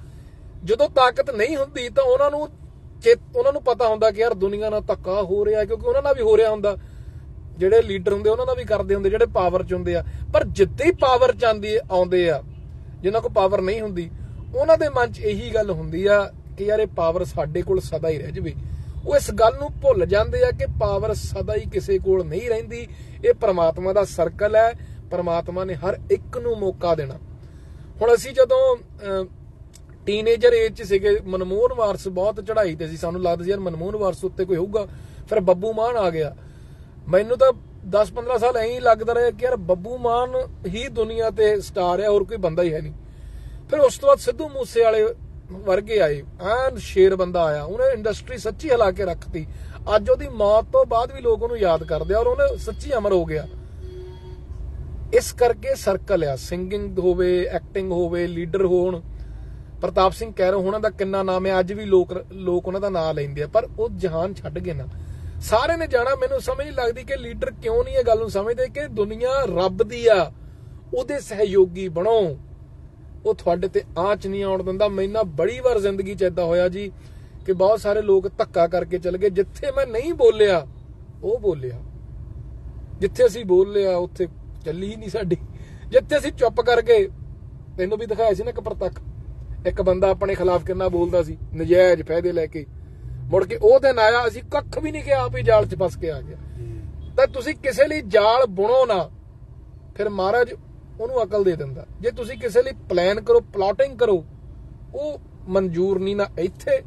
ਜਦੋਂ ਤਾਕਤ ਨਹੀਂ ਹੁੰਦੀ ਤਾਂ ਉਹਨਾਂ ਨੂੰ ਚੇਤ- ਉਹਨਾਂ ਨੂੰ ਪਤਾ ਹੁੰਦਾ ਕਿ ਯਾਰ ਦੁਨੀਆ ਨਾਲ ਧੱਕਾ ਹੋ ਰਿਹਾ, ਕਿਉਂਕਿ ਉਹਨਾਂ ਨਾਲ ਵੀ ਹੋ ਰਿਹਾ ਹੁੰਦਾ। ਜਿਹੜੇ ਲੀਡਰ ਹੁੰਦੇ, ਉਹਨਾਂ ਨਾਲ ਵੀ ਕਰਦੇ ਹੁੰਦੇ, ਜਿਹੜੇ ਪਾਵਰ 'ਚ ਹੁੰਦੇ ਆ। ਪਰ ਜਿੱਦੇ ਹੀ ਪਾਵਰ 'ਚ ਆਂਦੀ ਆਉਂਦੇ ਆ ਜਿਨ੍ਹਾਂ ਕੋਲ ਪਾਵਰ ਨਹੀਂ ਹੁੰਦੀ, ਉਹਨਾਂ ਦੇ ਮਨ 'ਚ ਇਹੀ ਗੱਲ ਹੁੰਦੀ ਆ ਕਿ ਯਾਰ ਇਹ ਪਾਵਰ ਸਾਡੇ ਕੋਲ ਸਦਾ ਹੀ ਰਹਿ ਜਵੇ। ਉਹ ਇਸ ਗੱਲ ਨੂੰ ਭੁੱਲ ਜਾਂਦੇ ਆ ਕਿ ਪਾਵਰ ਸਦਾ ਹੀ ਕਿਸੇ ਕੋਲ ਨਹੀਂ ਰਹਿੰਦੀ। ਇਹ ਪ੍ਰਮਾਤਮਾ ਦਾ ਸਰਕਲ ਹੈ। ਪ੍ਰਮਾਤਮਾ ਨੇ ਹਰ ਇੱਕ ਨੂੰ ਮੌਕਾ ਦੇਣਾ। ਹੁਣ ਅਸੀਂ ਜਦੋਂ ਟੀਨੇਜਰ ਏਜ ਚ ਸੀਗੇ, ਮਨਮੋਹਨ ਵਾਰਸ ਬਹੁਤ ਚੜਾਈ ਤੇ ਸੀ। ਸਾਨੂੰ ਲੱਗਦਾ ਸੀ ਯਾਰ ਮਨਮੋਹਨ ਵਾਰਸ ਉੱਤੇ ਕੋਈ ਹੋਊਗਾ। ਫਿਰ ਬੱਬੂ ਮਾਨ ਆ ਗਿਆ। ਮੈਨੂੰ ਤਾਂ 10-15 ਸਾਲ ਐਂ ਹੀ ਲੱਗਦਾ ਰਿਹਾ ਕਿ ਯਾਰ ਬੱਬੂ ਮਾਨ ਹੀ ਦੁਨੀਆ ਤੇ ਸਟਾਰ ਹੈ ਹੋਰ ਕੋਈ ਬੰਦਾ ਹੀ ਹੈ ਨਹੀਂ। ਫਿਰ ਉਸ ਤੋਂ ਬਾਅਦ ਸਿੱਧੂ ਮੂਸੇ ਵਾਲੇ ਵਰਗੇ ਆਏ, ਐਨ ਸ਼ੇਰ ਬੰਦਾ ਆਇਆ, ਉਹਨੇ ਇੰਡਸਟਰੀ ਸੱਚੀ ਹਿਲਾ ਕੇ ਰੱਖਤੀ। ਅੱਜ ਉਹਦੀ ਮੌਤ ਤੋਂ ਬਾਅਦ ਵੀ ਲੋਕ ਉਹਨੂੰ ਯਾਦ ਕਰਦੇ ਆ ਔਰ ਉਹਨੇ ਸੱਚੀ ਅਮਰ ਹੋ ਗਿਆ। ਇਸ ਕਰਕੇ ਸਰਕਲ ਆ ਸਿੰਗਿੰਗ ਹੋਵੇ ਐਕਟਿੰਗ ਹੋਵੇ ਲੀਡਰ ਹੋਣ। ਪ੍ਰਤਾਪ ਸਿੰਘ ਕੈਰੋ ਉਹਨਾਂ ਦਾ ਕਿੰਨਾ ਨਾਮ ਹੈ? ਅੱਜ ਵੀ ਲੋਕ ਲੋਕ ਉਹਨਾਂ ਦਾ ਨਾਮ ਲੈਂਦੇ ਆ, ਪਰ ਉਹ ਜਹਾਨ ਛੱਡ ਗਏ ਨਾ। ਸਾਰੇ ਨੇ ਜਾਣਾ, ਮੈਨੂੰ ਸਮਝ ਨਹੀਂ ਲੱਗਦੀ ਕਿ ਲੀਡਰ ਕਿਉਂ ਨਹੀਂ ਇਹ ਗੱਲ ਨੂੰ ਸਮਝਦੇ ਕਿ ਦੁਨੀਆ ਰੱਬ ਦੀ ਆ, ਉਹਦੇ ਸਹਿਯੋਗੀ ਬਣੋ। ਉਹ ਤੁਹਾਡੇ ਤੇ ਆਂਚ ਨਹੀਂ ਆਉਣ ਦਿੰਦਾ। ਮੈਨਾਂ ਬੜੀ ਵਾਰ ਜ਼ਿੰਦਗੀ 'ਚ ਏਦਾਂ ਹੋਇਆ ਜੀ ਕਿ ਬਹੁਤ ਸਾਰੇ ਲੋਕ ਧੱਕਾ ਕਰਕੇ ਚਲ ਗਏ। ਜਿੱਥੇ ਮੈਂ ਨਹੀਂ ਬੋਲਿਆ, ਉਹ ਬੋਲਿਆ। ਜਿੱਥੇ ਅਸੀਂ ਬੋਲਿਆ, ਉੱਥੇ ਚੱਲੀ ਹੀ ਨਹੀਂ ਸਾਡੀ। ਜਿੱਥੇ ਅਸੀਂ ਚੁੱਪ ਕਰ ਗਏ, ਤੈਨੂੰ ਵੀ ਦਿਖਾਇਆ ਸੀ ਨਾ ਇੱਕ ਪ੍ਰਤੱਖ। ਇੱਕ ਬੰਦਾ ਆਪਣੇ ਖਿਲਾਫ ਕਿੰਨਾ ਬੋਲਦਾ ਸੀ, ਨਜਾਇਜ਼ ਫਾਇਦੇ ਲੈ ਕੇ। ਮੁੜ ਕੇ ਉਹ ਦਿਨ ਆਇਆ ਅਸੀਂ ਕੱਖ ਵੀ ਨਹੀਂ ਕਿਹਾ ਆਪ ਹੀ ਜਾਲ 'ਚ ਫਸ ਕੇ ਆ ਗਿਆ ਤਾਂ ਤੁਸੀਂ ਕਿਸੇ ਲਈ ਜਾਲ ਬੁਣੋ ਨਾ ਫਿਰ ਮਹਾਰਾਜ ਉਹਨੂੰ ਅਕਲ ਦੇ ਦਿੰਦਾ। ਜੇ ਤੁਸੀਂ ਕਿਸੇ ਲਈ ਪਲਾਨ ਕਰੋ ਪਲਾਟਿੰਗ ਕਰੋ ਉਹ ਮਨਜ਼ੂਰ ਨਹੀਂ ਨਾ ਇੱਥੇ।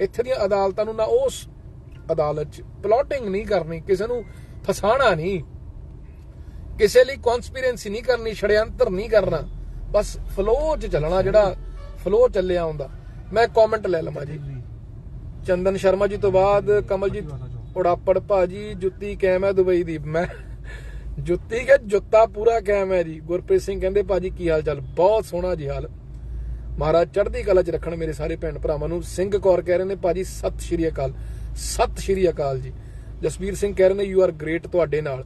ਇੱਥੇ ਦੀਆਂ ਅਦਾਲਤਾਂ ਨੂੰ ਨਾ ਉਸ ਅਦਾਲਤ 'ਚ ਪਲਾਟਿੰਗ ਨਹੀਂ ਕਰਨੀ ਕਿਸੇ ਨੂੰ ਫਸਾਣਾ ਨਹੀਂ। ਕਿਸੇ ਲਈ ਕਨਸਪੀਰੈਂਸੀ ਨਹੀਂ ਕਰਨੀ ਛੜਯੰਤਰ ਨਹੀਂ ਕਰਨਾ। ਬਸ ਫਲੋ 'ਚ ਚੱਲਣਾ ਜਿਹੜਾ ਫਲੋ ਚੱਲਿਆ ਹੁੰਦਾ। ਮੈਂ ਕਮੈਂਟ ਲੈ ਲਵਾਂ ਜੀ। ਚੰਦਨ ਸ਼ਰਮਾ ਜੀ ਤੋਂ ਬਾਅਦ ਕਮਲਜੀਤ ਉੜਾਪੜ ਭਾਜੀ ਜੁੱਤੀ ਕੈਮ ਹੈ ਦੁਬਈ ਦੀ। ਮੈਂ ਜੁੱਤੀ ਕੇ ਜੁੱਤਾ ਪੂਰਾ ਕੈਮ ਹੈ ਜੀ। ਗੁਰਪ੍ਰੀਤ ਸਿੰਘ ਕਹਿੰਦੇ ਭਾਜੀ ਕੀ ਹਾਲ ਚਾਲ? ਬਹੁਤ ਸੋਹਣਾ ਜੀ ਹਾਲ। ਮਹਾਰਾਜ ਚੜ੍ਹਦੀ ਕਲਾ 'ਚ ਰੱਖਣ ਮੇਰੇ ਸਾਰੇ ਭੈਣ ਭਰਾਵਾਂ ਨੂੰ। ਸਿੰਘ ਕੌਰ ਕਹਿ ਰਹੇ ਨੇ ਭਾਜੀ ਸਤਿ ਸ਼੍ਰੀ ਅਕਾਲ। ਸਤਿ ਸ਼੍ਰੀ ਅਕਾਲ ਜੀ। ਜਸਵੀਰ ਸਿੰਘ ਕਹਿ ਰਹੇ ਨੇ ਯੂ ਆਰ ਗ੍ਰੇਟ ਤੁਹਾਡੇ ਨਾਲ।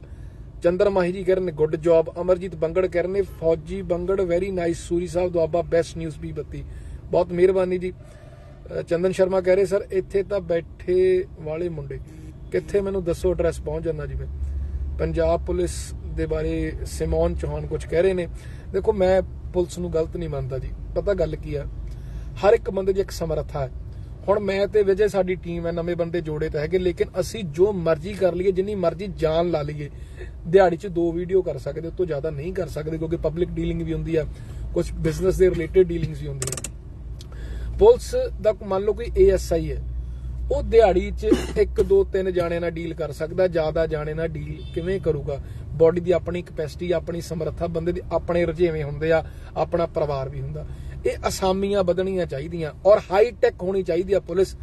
ਚੰਦਰ ਮਾਹੀ ਜੀ ਕਹਿ ਰਹੇ ਨੇ ਗੁੱਡ ਜੌਬ ਅਮਰਜੀਤ ਬੰਗੜ ਕਹਿ ਰਹੇ ਨੇ Fauji Bangar very nice Suri Sahib Doaba best news ਵੀ ਬੱਤੀ। ਬਹੁਤ ਮਿਹਰਬਾਨੀ ਜੀ। ਚੰਦਨ ਸ਼ਰਮਾ ਕਹਿ ਰਹੇ, ਸਰ, ਇੱਥੇ ਤਾਂ ਬੈਠੇ ਵਾਲੇ ਮੁੰਡੇ, ਕਿੱਥੇ ਮੈਨੂੰ ਦੱਸੋ ਐਡਰੈਸ ਪਹੁੰਚ ਜਾਂਦਾ ਜੀ ਮੈਂ। ਪੰਜਾਬ ਪੁਲਿਸ ਦੇ ਬਾਰੇ ਸਿਮੋਨ ਚੌਹਾਨ ਕੁਝ ਕਹਿ ਰਹੇ ਨੇ। ਦੇਖੋ, ਮੈਂ ਪੁਲਿਸ ਨੂੰ ਗਲਤ ਨਹੀਂ ਮੰਨਦਾ ਜੀ। ਪਤਾ ਗੱਲ ਕੀ ਆ? ਹਰ ਇੱਕ ਬੰਦੇ ਦੀ ਇੱਕ ਸਮਰੱਥਾ ਹੈ। ਹੁਣ ਮੈਂ ਤੇ ਵਿਜੇ, ਸਾਡੀ ਟੀਮ ਹੈ, ਨਵੇਂ ਬੰਦੇ ਜੋੜੇ ਤਾਂ ਹੈਗੇ, ਲੇਕਿਨ ਅਸੀਂ ਜੋ ਮਰਜ਼ੀ ਕਰ ਲਈਏ, ਜਿੰਨੀ ਮਰਜ਼ੀ ਜਾਨ ਲਾ ਲਈਏ, ਦਿਹਾੜੀ 'ਚ ਦੋ ਵੀਡੀਓ ਕਰ ਸਕਦੇ ਉਸ ਤੋਂ ਜ਼ਿਆਦਾ ਨਹੀਂ ਕਰ ਸਕਦੇ, ਕਿਉਂਕਿ ਪਬਲਿਕ ਡੀਲਿੰਗ ਵੀ ਹੁੰਦੀ ਆ ਕੁਝ ਬਿਜ਼ਨਸ ਦੇ ਰਿਲੇਟਡ ਡੀਲਿੰਗਸ ਵੀ ਹੁੰਦੀਆਂ। ਪੁਲਿਸ ਦਾ ਮੰਨ ਲਓ ਕੋਈ ਏਐਸਆਈ ਹੈ, ਉਹ ਦਿਹਾੜੀ 'ਚ 1 2 3 ਜਾਣੇ ਨਾਲ ਡੀਲ ਕਰ ਸਕਦਾ, ਜ਼ਿਆਦਾ ਜਾਣੇ ਨਾਲ ਡੀਲ ਕਿਵੇਂ ਕਰੂਗਾ? ਬਾਡੀ ਦੀ ਆਪਣੀ ਕਪੈਸਿਟੀ ਆਪਣੀ ਸਮਰੱਥਾ, ਬੰਦੇ ਦੇ ਆਪਣੇ ਰੁਝੇਵੇਂ ਹੁੰਦੇ ਆ, ਆਪਣਾ ਪਰਿਵਾਰ ਵੀ ਹੁੰਦਾ। ਇਹ ਅਸਾਮੀਆਂ ਵਧਣੀਆਂ ਚਾਹੀਦੀਆਂ ਔਰ ਹਾਈ ਟੈਕ ਹੋਣੀ ਚਾਹੀਦੀ ਆ ਪੁਲਿਸ।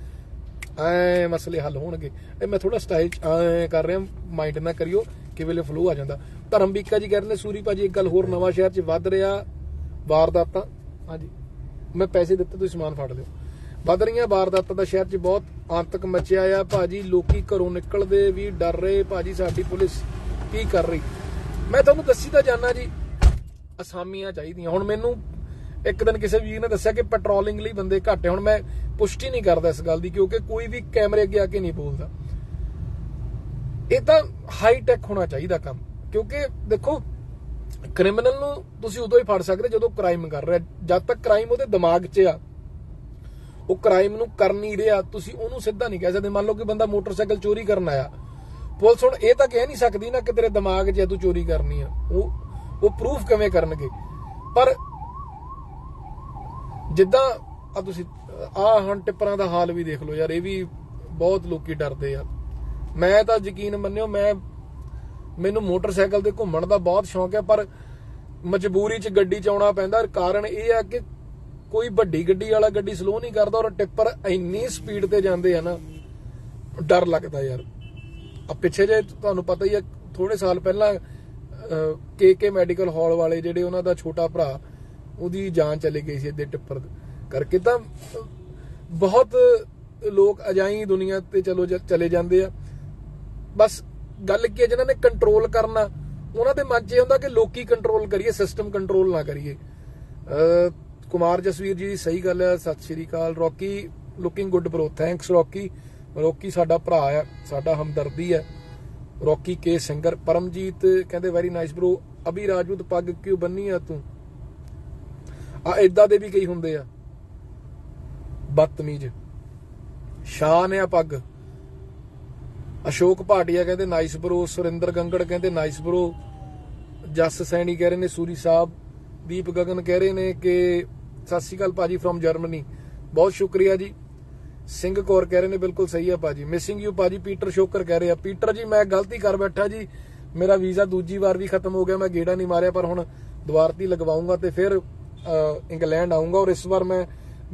ਐ ਮਸਲੇ ਹੱਲ ਹੋਣਗੇ। ਇਹ ਮੈਂ ਥੋੜਾ ਸਟਾਈਲ ਐ ਕਰ ਰਿਹਾ ਮਾਈਂਡ ਨਾ ਕਰਿਓ, ਕਿ ਵੇਲੇ ਫਲੋ ਆ ਜਾਂਦਾ। ਧਰਮਬੀਕਾ ਜੀ ਕਹਿੰਦੇ ਨੇ, ਸੂਰੀ ਭਾਜੀ, ਇੱਕ ਗੱਲ ਹੋਰ ਨਵਾਂ ਸ਼ਹਿਰ ਚ ਵੱਧ ਰਿਹਾ, ਵਾਰਦਾਤਾਂ। ਹਾਂਜੀ। ਮੈਂ ਪੈਸੇ ਦਿੱਤੇ, ਤੁਸੀਂ ਸਮਾਨ ਫੜ ਲਿਓ। ਵੱਧ ਰਹੀਆਂ ਵਾਰਦਾਤਾਂ ਦਾ ਸ਼ਹਿਰ 'ਚ ਬਹੁਤ ਆਂਤਕ ਮਚਿਆ ਆ। ਭਾਜੀ, ਲੋਕੀ ਘਰੋਂ ਨਿਕਲਦੇ ਵੀ ਡਰ ਰਹੇ। ਭਾਜੀ, ਸਾਡੀ ਪੁਲਿਸ ਕੀ ਕਰ ਰਹੀ? ਮੈਂ ਤੁਹਾਨੂੰ ਦੱਸੀ ਤਾਂ ਜਾਣਾ ਜੀ, ਅਸਾਮੀਆਂ ਚਾਹੀਦੀਆਂ। ਹੁਣ ਮੈਨੂੰ ਇੱਕ ਦਿਨ ਕਿਸੇ ਵੀਰ ਨੇ ਦੱਸਿਆ ਕਿ ਪੈਟਰੋਲਿੰਗ ਲਈ ਬੰਦੇ ਘੱਟ ਹੁਣ ਮੈਂ ਪੁਸ਼ਟੀ ਨਹੀਂ ਕਰਦਾ ਇਸ ਗੱਲ ਦੀ, ਕਿਉਂਕਿ ਕੋਈ ਵੀ ਕੈਮਰੇ ਅੱਗੇ ਆ ਕੇ ਨਹੀਂ ਬੋਲਦਾ। ਇਹ ਤਾਂ ਹਾਈ ਟੈਕ ਹੋਣਾ ਚਾਹੀਦਾ ਕੰਮ। ਕਿਉਂਕਿ ਦੇਖੋ ਕ੍ਰਿਮੀਨਲ ਨੂੰ ਤੁਸੀਂ ਉਦੋਂ ਹੀ ਫੜ ਸਕਦੇ ਜਦੋਂ ਕ੍ਰਾਈਮ ਕਰ ਰਿਹਾ। ਜਦ ਤੱਕ ਕ੍ਰਾਈਮ ਉਹਦੇ ਦਿਮਾਗ 'ਚ ਆ, ਉਹ ਕ੍ਰਾਈਮ ਨੂੰ ਕਰ ਨਹੀਂ ਰਿਹਾ, ਤੁਸੀਂ ਉਹਨੂੰ ਸਿੱਧਾ ਨਹੀਂ ਕਹਿ ਸਕਦੇ। ਮੰਨ ਲਓ ਕਿ ਬੰਦਾ ਮੋਟਰਸਾਈਕਲ ਚੋਰੀ ਕਰਨ ਆਇਆ। ਪੁਲਿਸ ਹੁਣ ਇਹ ਤਾਂ ਕਹਿ ਨਹੀਂ ਸਕਦੀ ਨਾ ਕਿ ਤੇਰੇ ਦਿਮਾਗ 'ਚ ਤੂੰ ਚੋਰੀ ਕਰਨੀ ਆ। ਉਹ ਉਹ ਪ੍ਰੂਫ ਕਿਵੇਂ ਕਰਨਗੇ? ਪਰ ਜਿੱਦਾਂ ਆ ਤੁਸੀਂ, ਆ ਹੁਣ ਟਿੱਪਰਾਂ ਦਾ ਹਾਲ ਵੀ ਦੇਖ ਲਓ ਯਾਰ, ਇਹ ਵੀ ਬਹੁਤ ਲੋਕੀ ਡਰਦੇ ਆ। ਮੈਂ ਤਾਂ ਯਕੀਨ ਮੰਨਿਓ, ਮੈਂ ਮੈਨੂੰ ਮੋਟਰਸਾਈਕਲ ਤੇ ਘੁੰਮਣ ਦਾ ਬਹੁਤ ਸ਼ੌਂਕ ਹੈ, ਪਰ ਮਜਬੂਰੀ 'ਚ ਗੱਡੀ 'ਚ ਆਉਣਾ ਪੈਂਦਾ ਕਾਰਨ ਇਹ ਆ ਕਿ ਕੋਈ ਵੱਡੀ ਗੱਡੀ ਵਾਲਾ ਗੱਡੀ ਸਲੋ ਨਹੀਂ ਕਰਦਾ ਔਰ ਟਿੱਪਰ ਇੰਨੀ ਸਪੀਡ ਤੇ ਜਾਂਦੇ ਆ ਨਾ, ਡਰ ਲੱਗਦਾ ਯਾਰ। ਆ ਪਿੱਛੇ ਜੇ ਤੁਹਾਨੂੰ ਪਤਾ ਹੀ ਆ ਥੋੜੇ ਸਾਲ ਪਹਿਲਾਂ ਕੇ ਮੈਡੀਕਲ ਹਾਲ ਵਾਲੇ ਜਿਹੜੇ ਉਹਨਾਂ ਦਾ ਛੋਟਾ ਭਰਾ, ਉਹਦੀ ਜਾਨ ਚਲੀ ਗਈ ਸੀ ਇਹਦੇ ਟਿੱਪਰ ਕਰਕੇ ਤਾਂ ਬਹੁਤ ਲੋਕ ਅਜਾਈ ਦੁਨੀਆ ਤੇ ਚਲੋ ਚਲੇ ਜਾਂਦੇ ਆ। ਬਸ ਗੱਲ ਕੀ ਹੈ, ਜਿਨ੍ਹਾਂ ਨੇ ਕੰਟਰੋਲ ਕਰਨਾ, ਉਹਨਾਂ ਦੇ ਮਨ 'ਚ ਇਹ ਹੁੰਦਾ ਕਿ ਲੋਕੀ ਕੰਟਰੋਲ ਕਰੀਏ ਸਿਸਟਮ ਕੰਟਰੋਲ ਨਾ ਕਰੀਏ। ਕੁਮਾਰ ਜਸਵੀਰ ਜੀ ਸਹੀ ਗੱਲ ਹੈ, ਸਤਿ ਸ਼੍ਰੀ ਅਕਾਲ। Rocky looking good bro thanks Rocky. Rocky ਸਾਡਾ ਭਰਾ ਆ, ਸਾਡਾ ਹਮਦਰਦੀ ਹੈ। ਰੌਕੀ ਕੇ ਸਿੰਗਰ ਪਰਮਜੀਤ ਕਹਿੰਦੇ ਵੈਰੀ ਨਾਈਸ ਬ్రో ਅਭੀ ਰਾਜਪੂਤ ਪੱਗ ਕਿਉਂ ਬੰਨੀ ਆ ਤੂੰ? ਆ ਇਦਾਂ ਦੇ ਵੀ ਕਈ ਹੁੰਦੇ ਆ। ਬਦਤਮੀਜ਼। ਸ਼ਾਨ ਆ ਪੱਗ। ਅਸ਼ੋਕ ਭਾਟੀਆ ਕਹਿੰਦੇ ਨਾਈਸ ਬ్రో ਸੁਰਿੰਦਰ ਗੰਗੜ ਕਹਿੰਦੇ ਨਾਈਸ ਬ్రో ਜਸ ਸੈਣੀ ਕਹਿ ਰਹੇ ਨੇ ਸੂਰੀ ਸਾਹਿਬ. ਦੀਪ ਗਗਨ ਕਹਿ ਰਹੇ ਨੇ ਕਿ, ਸਤਿ ਸ਼੍ਰੀ ਅਕਾਲ ਭਾਜੀ ਫਰੋਮ ਜਰਮਨੀ ਬਹੁਤ ਸ਼ੁਕਰੀਆ ਜੀ। ਸਿੰਘ ਕੌਰ ਕਹਿ ਰਹੇ ਨੇ, ਬਿਲਕੁਲ ਸਹੀ ਆ ਭਾਜੀ। ਮਿਸਿੰਗ ਯੂ ਭਾਜੀ ਪੀਟਰ ਸ਼ੋਕਰ ਕਹਿ ਰਹੇ ਆ। ਪੀਟਰ ਜੀ, ਮੈਂ ਗਲਤੀ ਕਰ ਬੈਠਾ ਜੀ। ਮੇਰਾ ਵੀਜ਼ਾ ਦੂਜੀ ਵਾਰ ਵੀ ਖਤਮ ਹੋ ਗਿਆ, ਮੈਂ ਗੇੜਾ ਨਹੀਂ ਮਾਰਿਆ, ਪਰ ਹੁਣ ਦੁਬਾਰਤੀ ਲਗਵਾਉਂਗਾ ਤੇ ਫਿਰ ਇੰਗਲੈਂਡ ਆਉਂਗਾ ਔਰ ਇਸ ਵਾਰ ਮੈਂ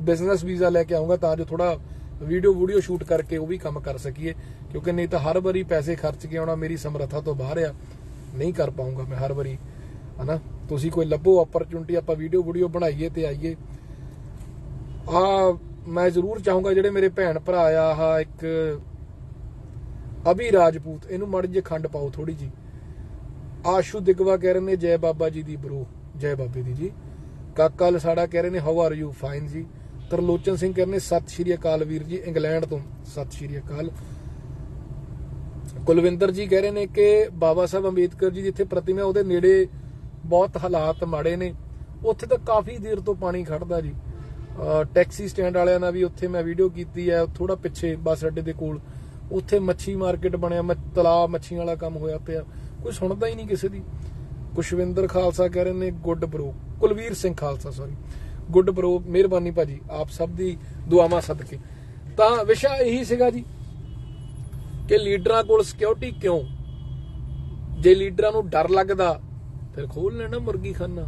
ਬਿਜ਼ਨਸ ਵੀਜ਼ਾ ਲੈ ਕੇ ਆਉਂਗਾ ਤਾਂ ਜੋ ਥੋੜਾ ਵੀਡੀਓ ਵੀਡੀਓ ਸ਼ੂਟ ਕਰਕੇ ਉਹ ਵੀ ਕੰਮ ਕਰ ਸਕੀਏ, ਕਿਉਂਕਿ ਨਹੀਂ ਤਾਂ ਹਰ ਵਾਰੀ ਪੈਸੇ ਖਰਚ ਕੇ ਆਉਣਾ ਮੇਰੀ ਸਮਰੱਥਾ ਤੋਂ ਬਾਹਰ ਆ। ਨਹੀਂ ਕਰ ਪਾਉਂਗਾ ਮੈਂ ਹਰ ਵਾਰੀ, ਹਨਾ? ਤੁਸੀਂ ਕੋਈ ਲੱਭੋ ਓਪਰਚੁਨਿਟੀ ਆਪਾਂ ਵੀਡੀਓ ਵੀਡੀਓ ਬਣਾਈਏ ਤੇ ਆਈਏ। ਆ, ਮੈਂ ਜ਼ਰੂਰ ਚਾਹੂੰਗਾ ਜਿਹੜੇ ਮੇਰੇ ਭੈਣ ਭਰਾ ਆ, ਆਹ ਇੱਕ ਅਭੀ ਰਾਜਪੂਤ, ਇਹਨੂੰ ਮੜ ਜੇ ਖੰਡ ਪਾਓ ਥੋੜੀ ਜੀ ਆਸ਼ੂ ਦਿਗਵਾ ਕਹਿ ਰਹੇ ਨੇ, ਜੈ ਬਾਬਾ ਜੀ ਦੀ ਬਰੋ ਜੈ ਬਾਬੇ ਦੀ ਜੀ। ਕਾਕਾ ਲਸਾੜਾ ਕਹਿ ਰਹੇ ਨੇ ਹਾਊ ਆਰ ਯੂ ਫਾਈਨ ਜੀ। ਤਰਲੋਚਨ ਸਿੰਘ ਕਹਿ ਸਤਿ ਸ਼੍ਰੀ ਅਕਾਲ ਵੀਰ ਜੀ, ਇੰਗਲੈਂਡ ਤੋਂ। ਸਤਿ ਸ਼੍ਰੀ ਅਕਾਲ। ਕੁਲਵਿੰਦਰ ਜੀ ਕਹਿ ਰਹੇ ਨੇ ਕਿ ਬਾਬਾ ਸਾਹਿਬ ਅੰਬੇਦਕਰ ਜੀ ਜਿੱਥੇ ਪ੍ਰਤਿਮਾ, ਉਹਦੇ ਨੇੜੇ ਬਹੁਤ ਹਾਲਾਤ ਮਾੜੇ ਨੇ। ਉੱਥੇ ਤਾਂ ਕਾਫੀ ਦੇਰ ਤੋਂ ਪਾਣੀ ਖੜਦਾ ਜੀ। ਟੈਕਸੀ ਸਟੈਂਡ ਵਾਲਿਆਂ ਨਾਲ ਵੀ ਉੱਥੇ ਮੈਂ ਵੀਡੀਓ ਕੀਤੀ ਹੈ ਥੋੜਾ ਪਿੱਛੇ ਬੱਸ ਅੱਡੇ ਦੇ ਕੋਲ। ਉੱਥੇ ਮੱਛੀ ਮਾਰਕੀਟ ਬਣਿਆ, ਮ- ਤਲਾਬ ਮੱਛੀਆਂ ਵਾਲਾ ਕੰਮ ਹੋਇਆ ਪਿਆ। ਕੋਈ ਸੁਣਦਾ ਹੀ ਨਹੀਂ ਕਿਸੇ ਦੀ। ਕੁਸ਼ਵਿੰਦਰ ਖਾਲਸਾ ਕਹਿ ਰਹੇ ਨੇ, good bro Kulvir Singh Khalsa sorry good bro, ਮਿਹਰਬਾਨੀ ਭਾਜੀ, ਆਪ ਸਭ ਦੀ ਦੁਆਵਾਂ ਸਦਕੇ। ਤਾਂ ਵਿਸ਼ਾ ਇਹੀ ਸੀਗਾ ਜੀ ਕਿ ਲੀਡਰਾਂ ਕੋਲ ਸਿਕਿਉਰਿਟੀ ਕਿਉਂ? ਜੇ ਲੀਡਰਾਂ ਨੂੰ ਡਰ ਲੱਗਦਾ, ਫਿਰ ਖੋਲ ਲੈਣਾ ਮੁਰਗੀ ਖਾਨਾ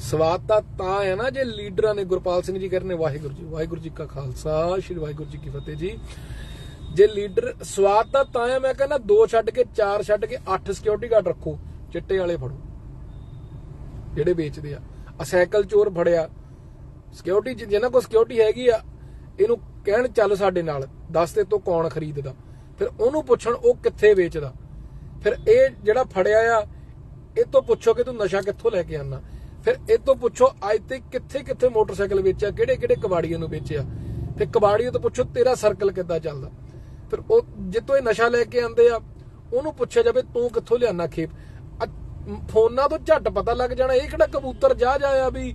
ਸਵਾਦ ਤਾਂ ਤਾਂ ਹੈ ਨਾ ਜੇ ਲੀਡਰਾਂ ਨੇ ਗੁਰਪਾਲ ਸਿੰਘ ਜੀ ਕਰਨੇ, ਵਾਹਿਗੁਰੂ ਜੀ ਵਾਹਿਗੁਰੂ ਜੀ ਕਾ ਖਾਲਸਾ, ਸ੍ਰੀ ਵਾਹਿਗੁਰੂ ਜੀ ਕੀ ਫਤਿਹ ਜੀ। ਜੇ ਲੀਡਰ, ਸਵਾਦ ਤਾਂ ਤਾਂ ਹੈ, ਮੈਂ ਕਹਿੰਦਾ ਦੋ ਛੱਡ ਕੇ, ਚਾਰ ਛੱਡ ਕੇ, ਅੱਠ ਸਿਕਿਉਰਿਟੀ ਗਾਰਡ ਰੱਖੋ, ਚਿੱਟੇ ਵਾਲੇ ਫੜੋ। ਜਿਹੜੇ ਵੇਚਦੇ ਆ। ਆ ਸਾਈਕਲ ਚੋਰ ਫੜਿਆ ਸਿਕਿਉਰਿਟੀ ਜਿਹਨਾਂ ਕੋਲ ਸਿਕਿਉਰਿਟੀ ਹੈਗੀ ਆ, ਇਹਨੂੰ ਕਹਿਣ ਚੱਲ ਸਾਡੇ ਨਾਲ, ਦੱਸ ਤੇ ਤੋਂ ਕੌਣ ਖਰੀਦਦਾ। ਫਿਰ ਉਹਨੂੰ ਪੁੱਛਣ ਉਹ ਕਿੱਥੇ ਵੇਚਦਾ। ਫਿਰ ਇਹ ਜਿਹੜਾ ਫੜਿਆ ਆ, ਇਹ ਤੋਂ ਪੁੱਛੋ ਕਿ ਤੂੰ ਨਸ਼ਾ ਕਿੱਥੋਂ ਲੈ ਕੇ ਆਨਾ ਫਿਰ ਇਹ ਤੋਂ ਪੁੱਛੋ, ਅੱਜ ਤੇ ਕਿੱਥੇ ਕਿੱਥੇ ਮੋਟਰਸਾਈਕਲ ਵੇਚਿਆ, ਕਿਹੜੇ ਕਿਹੜੇ ਕਬਾੜੀਆਂ ਨੂੰ ਵੇਚਿਆ। ਫਿਰ ਕਬਾੜੀਆਂ ਤੋਂ ਪੁੱਛੋ, ਤੇਰਾ ਸਰਕਲ ਕਿੱਦਾਂ ਚੱਲਦਾ। ਫਿਰ ਉਹ ਜਿੱਤੋਂ ਇਹ ਨਸ਼ਾ ਲੈ ਕੇ ਆਂਦੇ ਆ, ਉਹਨੂੰ ਪੁੱਛਿਆ ਜਾਵੇ, ਤੂੰ ਕਿੱਥੋਂ ਲਿਆਨਾ ਖੇਪ? ਅ- ਫੋਨਾਂ ਤੋਂ ਝੱਟ ਪਤਾ ਲੱਗ ਜਾਣਾ, ਇਹ ਕਿਹੜਾ ਕਬੂਤਰ ਜਾ ਜਾਇਆ ਵੀ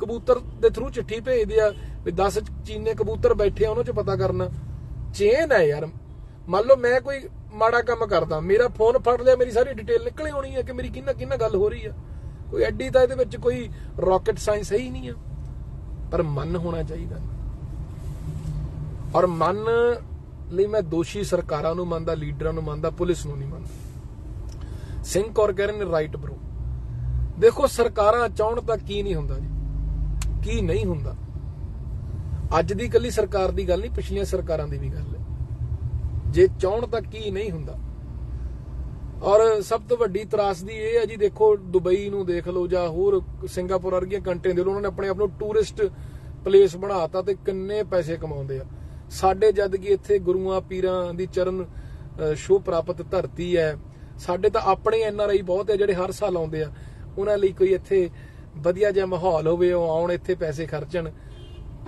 ਕਬੂਤਰ ਦੇ ਥਰੂ ਚਿੱਠੀ ਭੇਜਦੇ ਆ ਵੀ 10 ਚੀਨੇ ਕਬੂਤਰ ਬੈਠੇ ਆ, ਉਹਨਾਂ 'ਚ ਪਤਾ ਕਰਨਾ। ਚੇਨ ਹੈ ਯਾਰ। ਮੰਨ ਲਓ ਮੈਂ ਕੋਈ ਮਾੜਾ ਕੰਮ ਕਰਦਾ, ਮੇਰਾ ਫੋਨ ਫੜ ਲਿਆ, ਮੇਰੀ ਸਾਰੀ ਡਿਟੇਲ ਨਿਕਲ ਆਉਣੀ ਹੈ ਕਿ ਮੇਰੀ ਕਿੰਨਾ ਕਿੰਨਾ ਗੱਲ ਹੋ ਰਹੀ ਆ। ਕੋਈ ਐਡੀ ਤਾਂ ਇਹਦੇ ਵਿੱਚ ਕੋਈ ਰਾਕਟ ਸਾਇੰਸ ਹੈ ਹੀ ਨਹੀਂ ਆ। ਪਰ ਮਨ ਹੋਣਾ ਚਾਹੀਦਾ। ਔਰ ਮਨ ਲਈ ਮੈਂ ਦੋਸ਼ੀ ਸਰਕਾਰਾਂ ਨੂੰ ਮੰਨਦਾ, ਲੀਡਰਾਂ ਨੂੰ ਮੰਨਦਾ, ਪੁਲਿਸ ਨੂੰ ਨਹੀਂ ਮੰਨਦਾ। ਸਿੰਘ ਕੌਰ ਕਹਿ ਰਹੇ ਨੇ ਰਾਈਟ ਬ్రో ਦੇਖੋ ਸਰਕਾਰਾਂ ਚਾਹਣ ਤਾਂ ਕੀ ਨਹੀਂ ਹੁੰਦਾ ਜੀ। ਕੀ ਨਹੀਂ ਹੁੰਦਾ। ਅੱਜ ਦੀ ਕੱਲੀ ਸਰਕਾਰ ਦੀ ਗੱਲ ਨਹੀਂ ਪਿਛਲੀਆਂ ਸਰਕਾਰਾਂ ਦੀ ਵੀ ਗੱਲ ਹੈ। ਜੇ ਚਾਹਣ ਤਾਂ ਕੀ ਨਹੀਂ ਹੁੰਦਾ। ਔਰ ਸਭ ਤੋਂ ਵੱਡੀ ਤਰਾਸਦੀ ਇਹ ਹੈ ਜੀ ਦੇਖੋ ਦੁਬਈ ਨੂੰ ਦੇਖ ਲਓ ਜਾਂ ਹੋਰ ਸਿੰਗਾਪੁਰ ਵਰਗੀਆਂ ਕੰਟਰੀਆਂ ਦੇ ਲਓ, ਉਹਨਾਂ ਨੇ ਆਪਣੇ ਆਪ ਨੂੰ ਟੂਰਿਸਟ ਪਲੇਸ ਬਣਾਤਾ ਤੇ ਕਿੰਨੇ ਪੈਸੇ ਕਮਾਉਂਦੇ ਆ। ਸਾਡੇ ਜਦ ਕਿ ਇੱਥੇ ਗੁਰੂਆਂ ਪੀਰਾਂ ਦੀ ਚਰਨ ਸ਼ੋ ਪ੍ਰਾਪਤ ਧਰਤੀ ਹੈ। ਸਾਡੇ ਤਾਂ ਆਪਣੇ ਐਨ ਆਰ ਆਈ ਬਹੁਤ ਹੈ ਜਿਹੜੇ ਹਰ ਸਾਲ ਆਉਂਦੇ ਆ। ਉਹਨਾਂ ਲਈ ਕੋਈ ਇੱਥੇ ਵਧੀਆ ਜਿਹਾ ਮਾਹੌਲ ਹੋਵੇ ਉਹ ਆਉਣ ਇੱਥੇ ਪੈਸੇ ਖਰਚਣ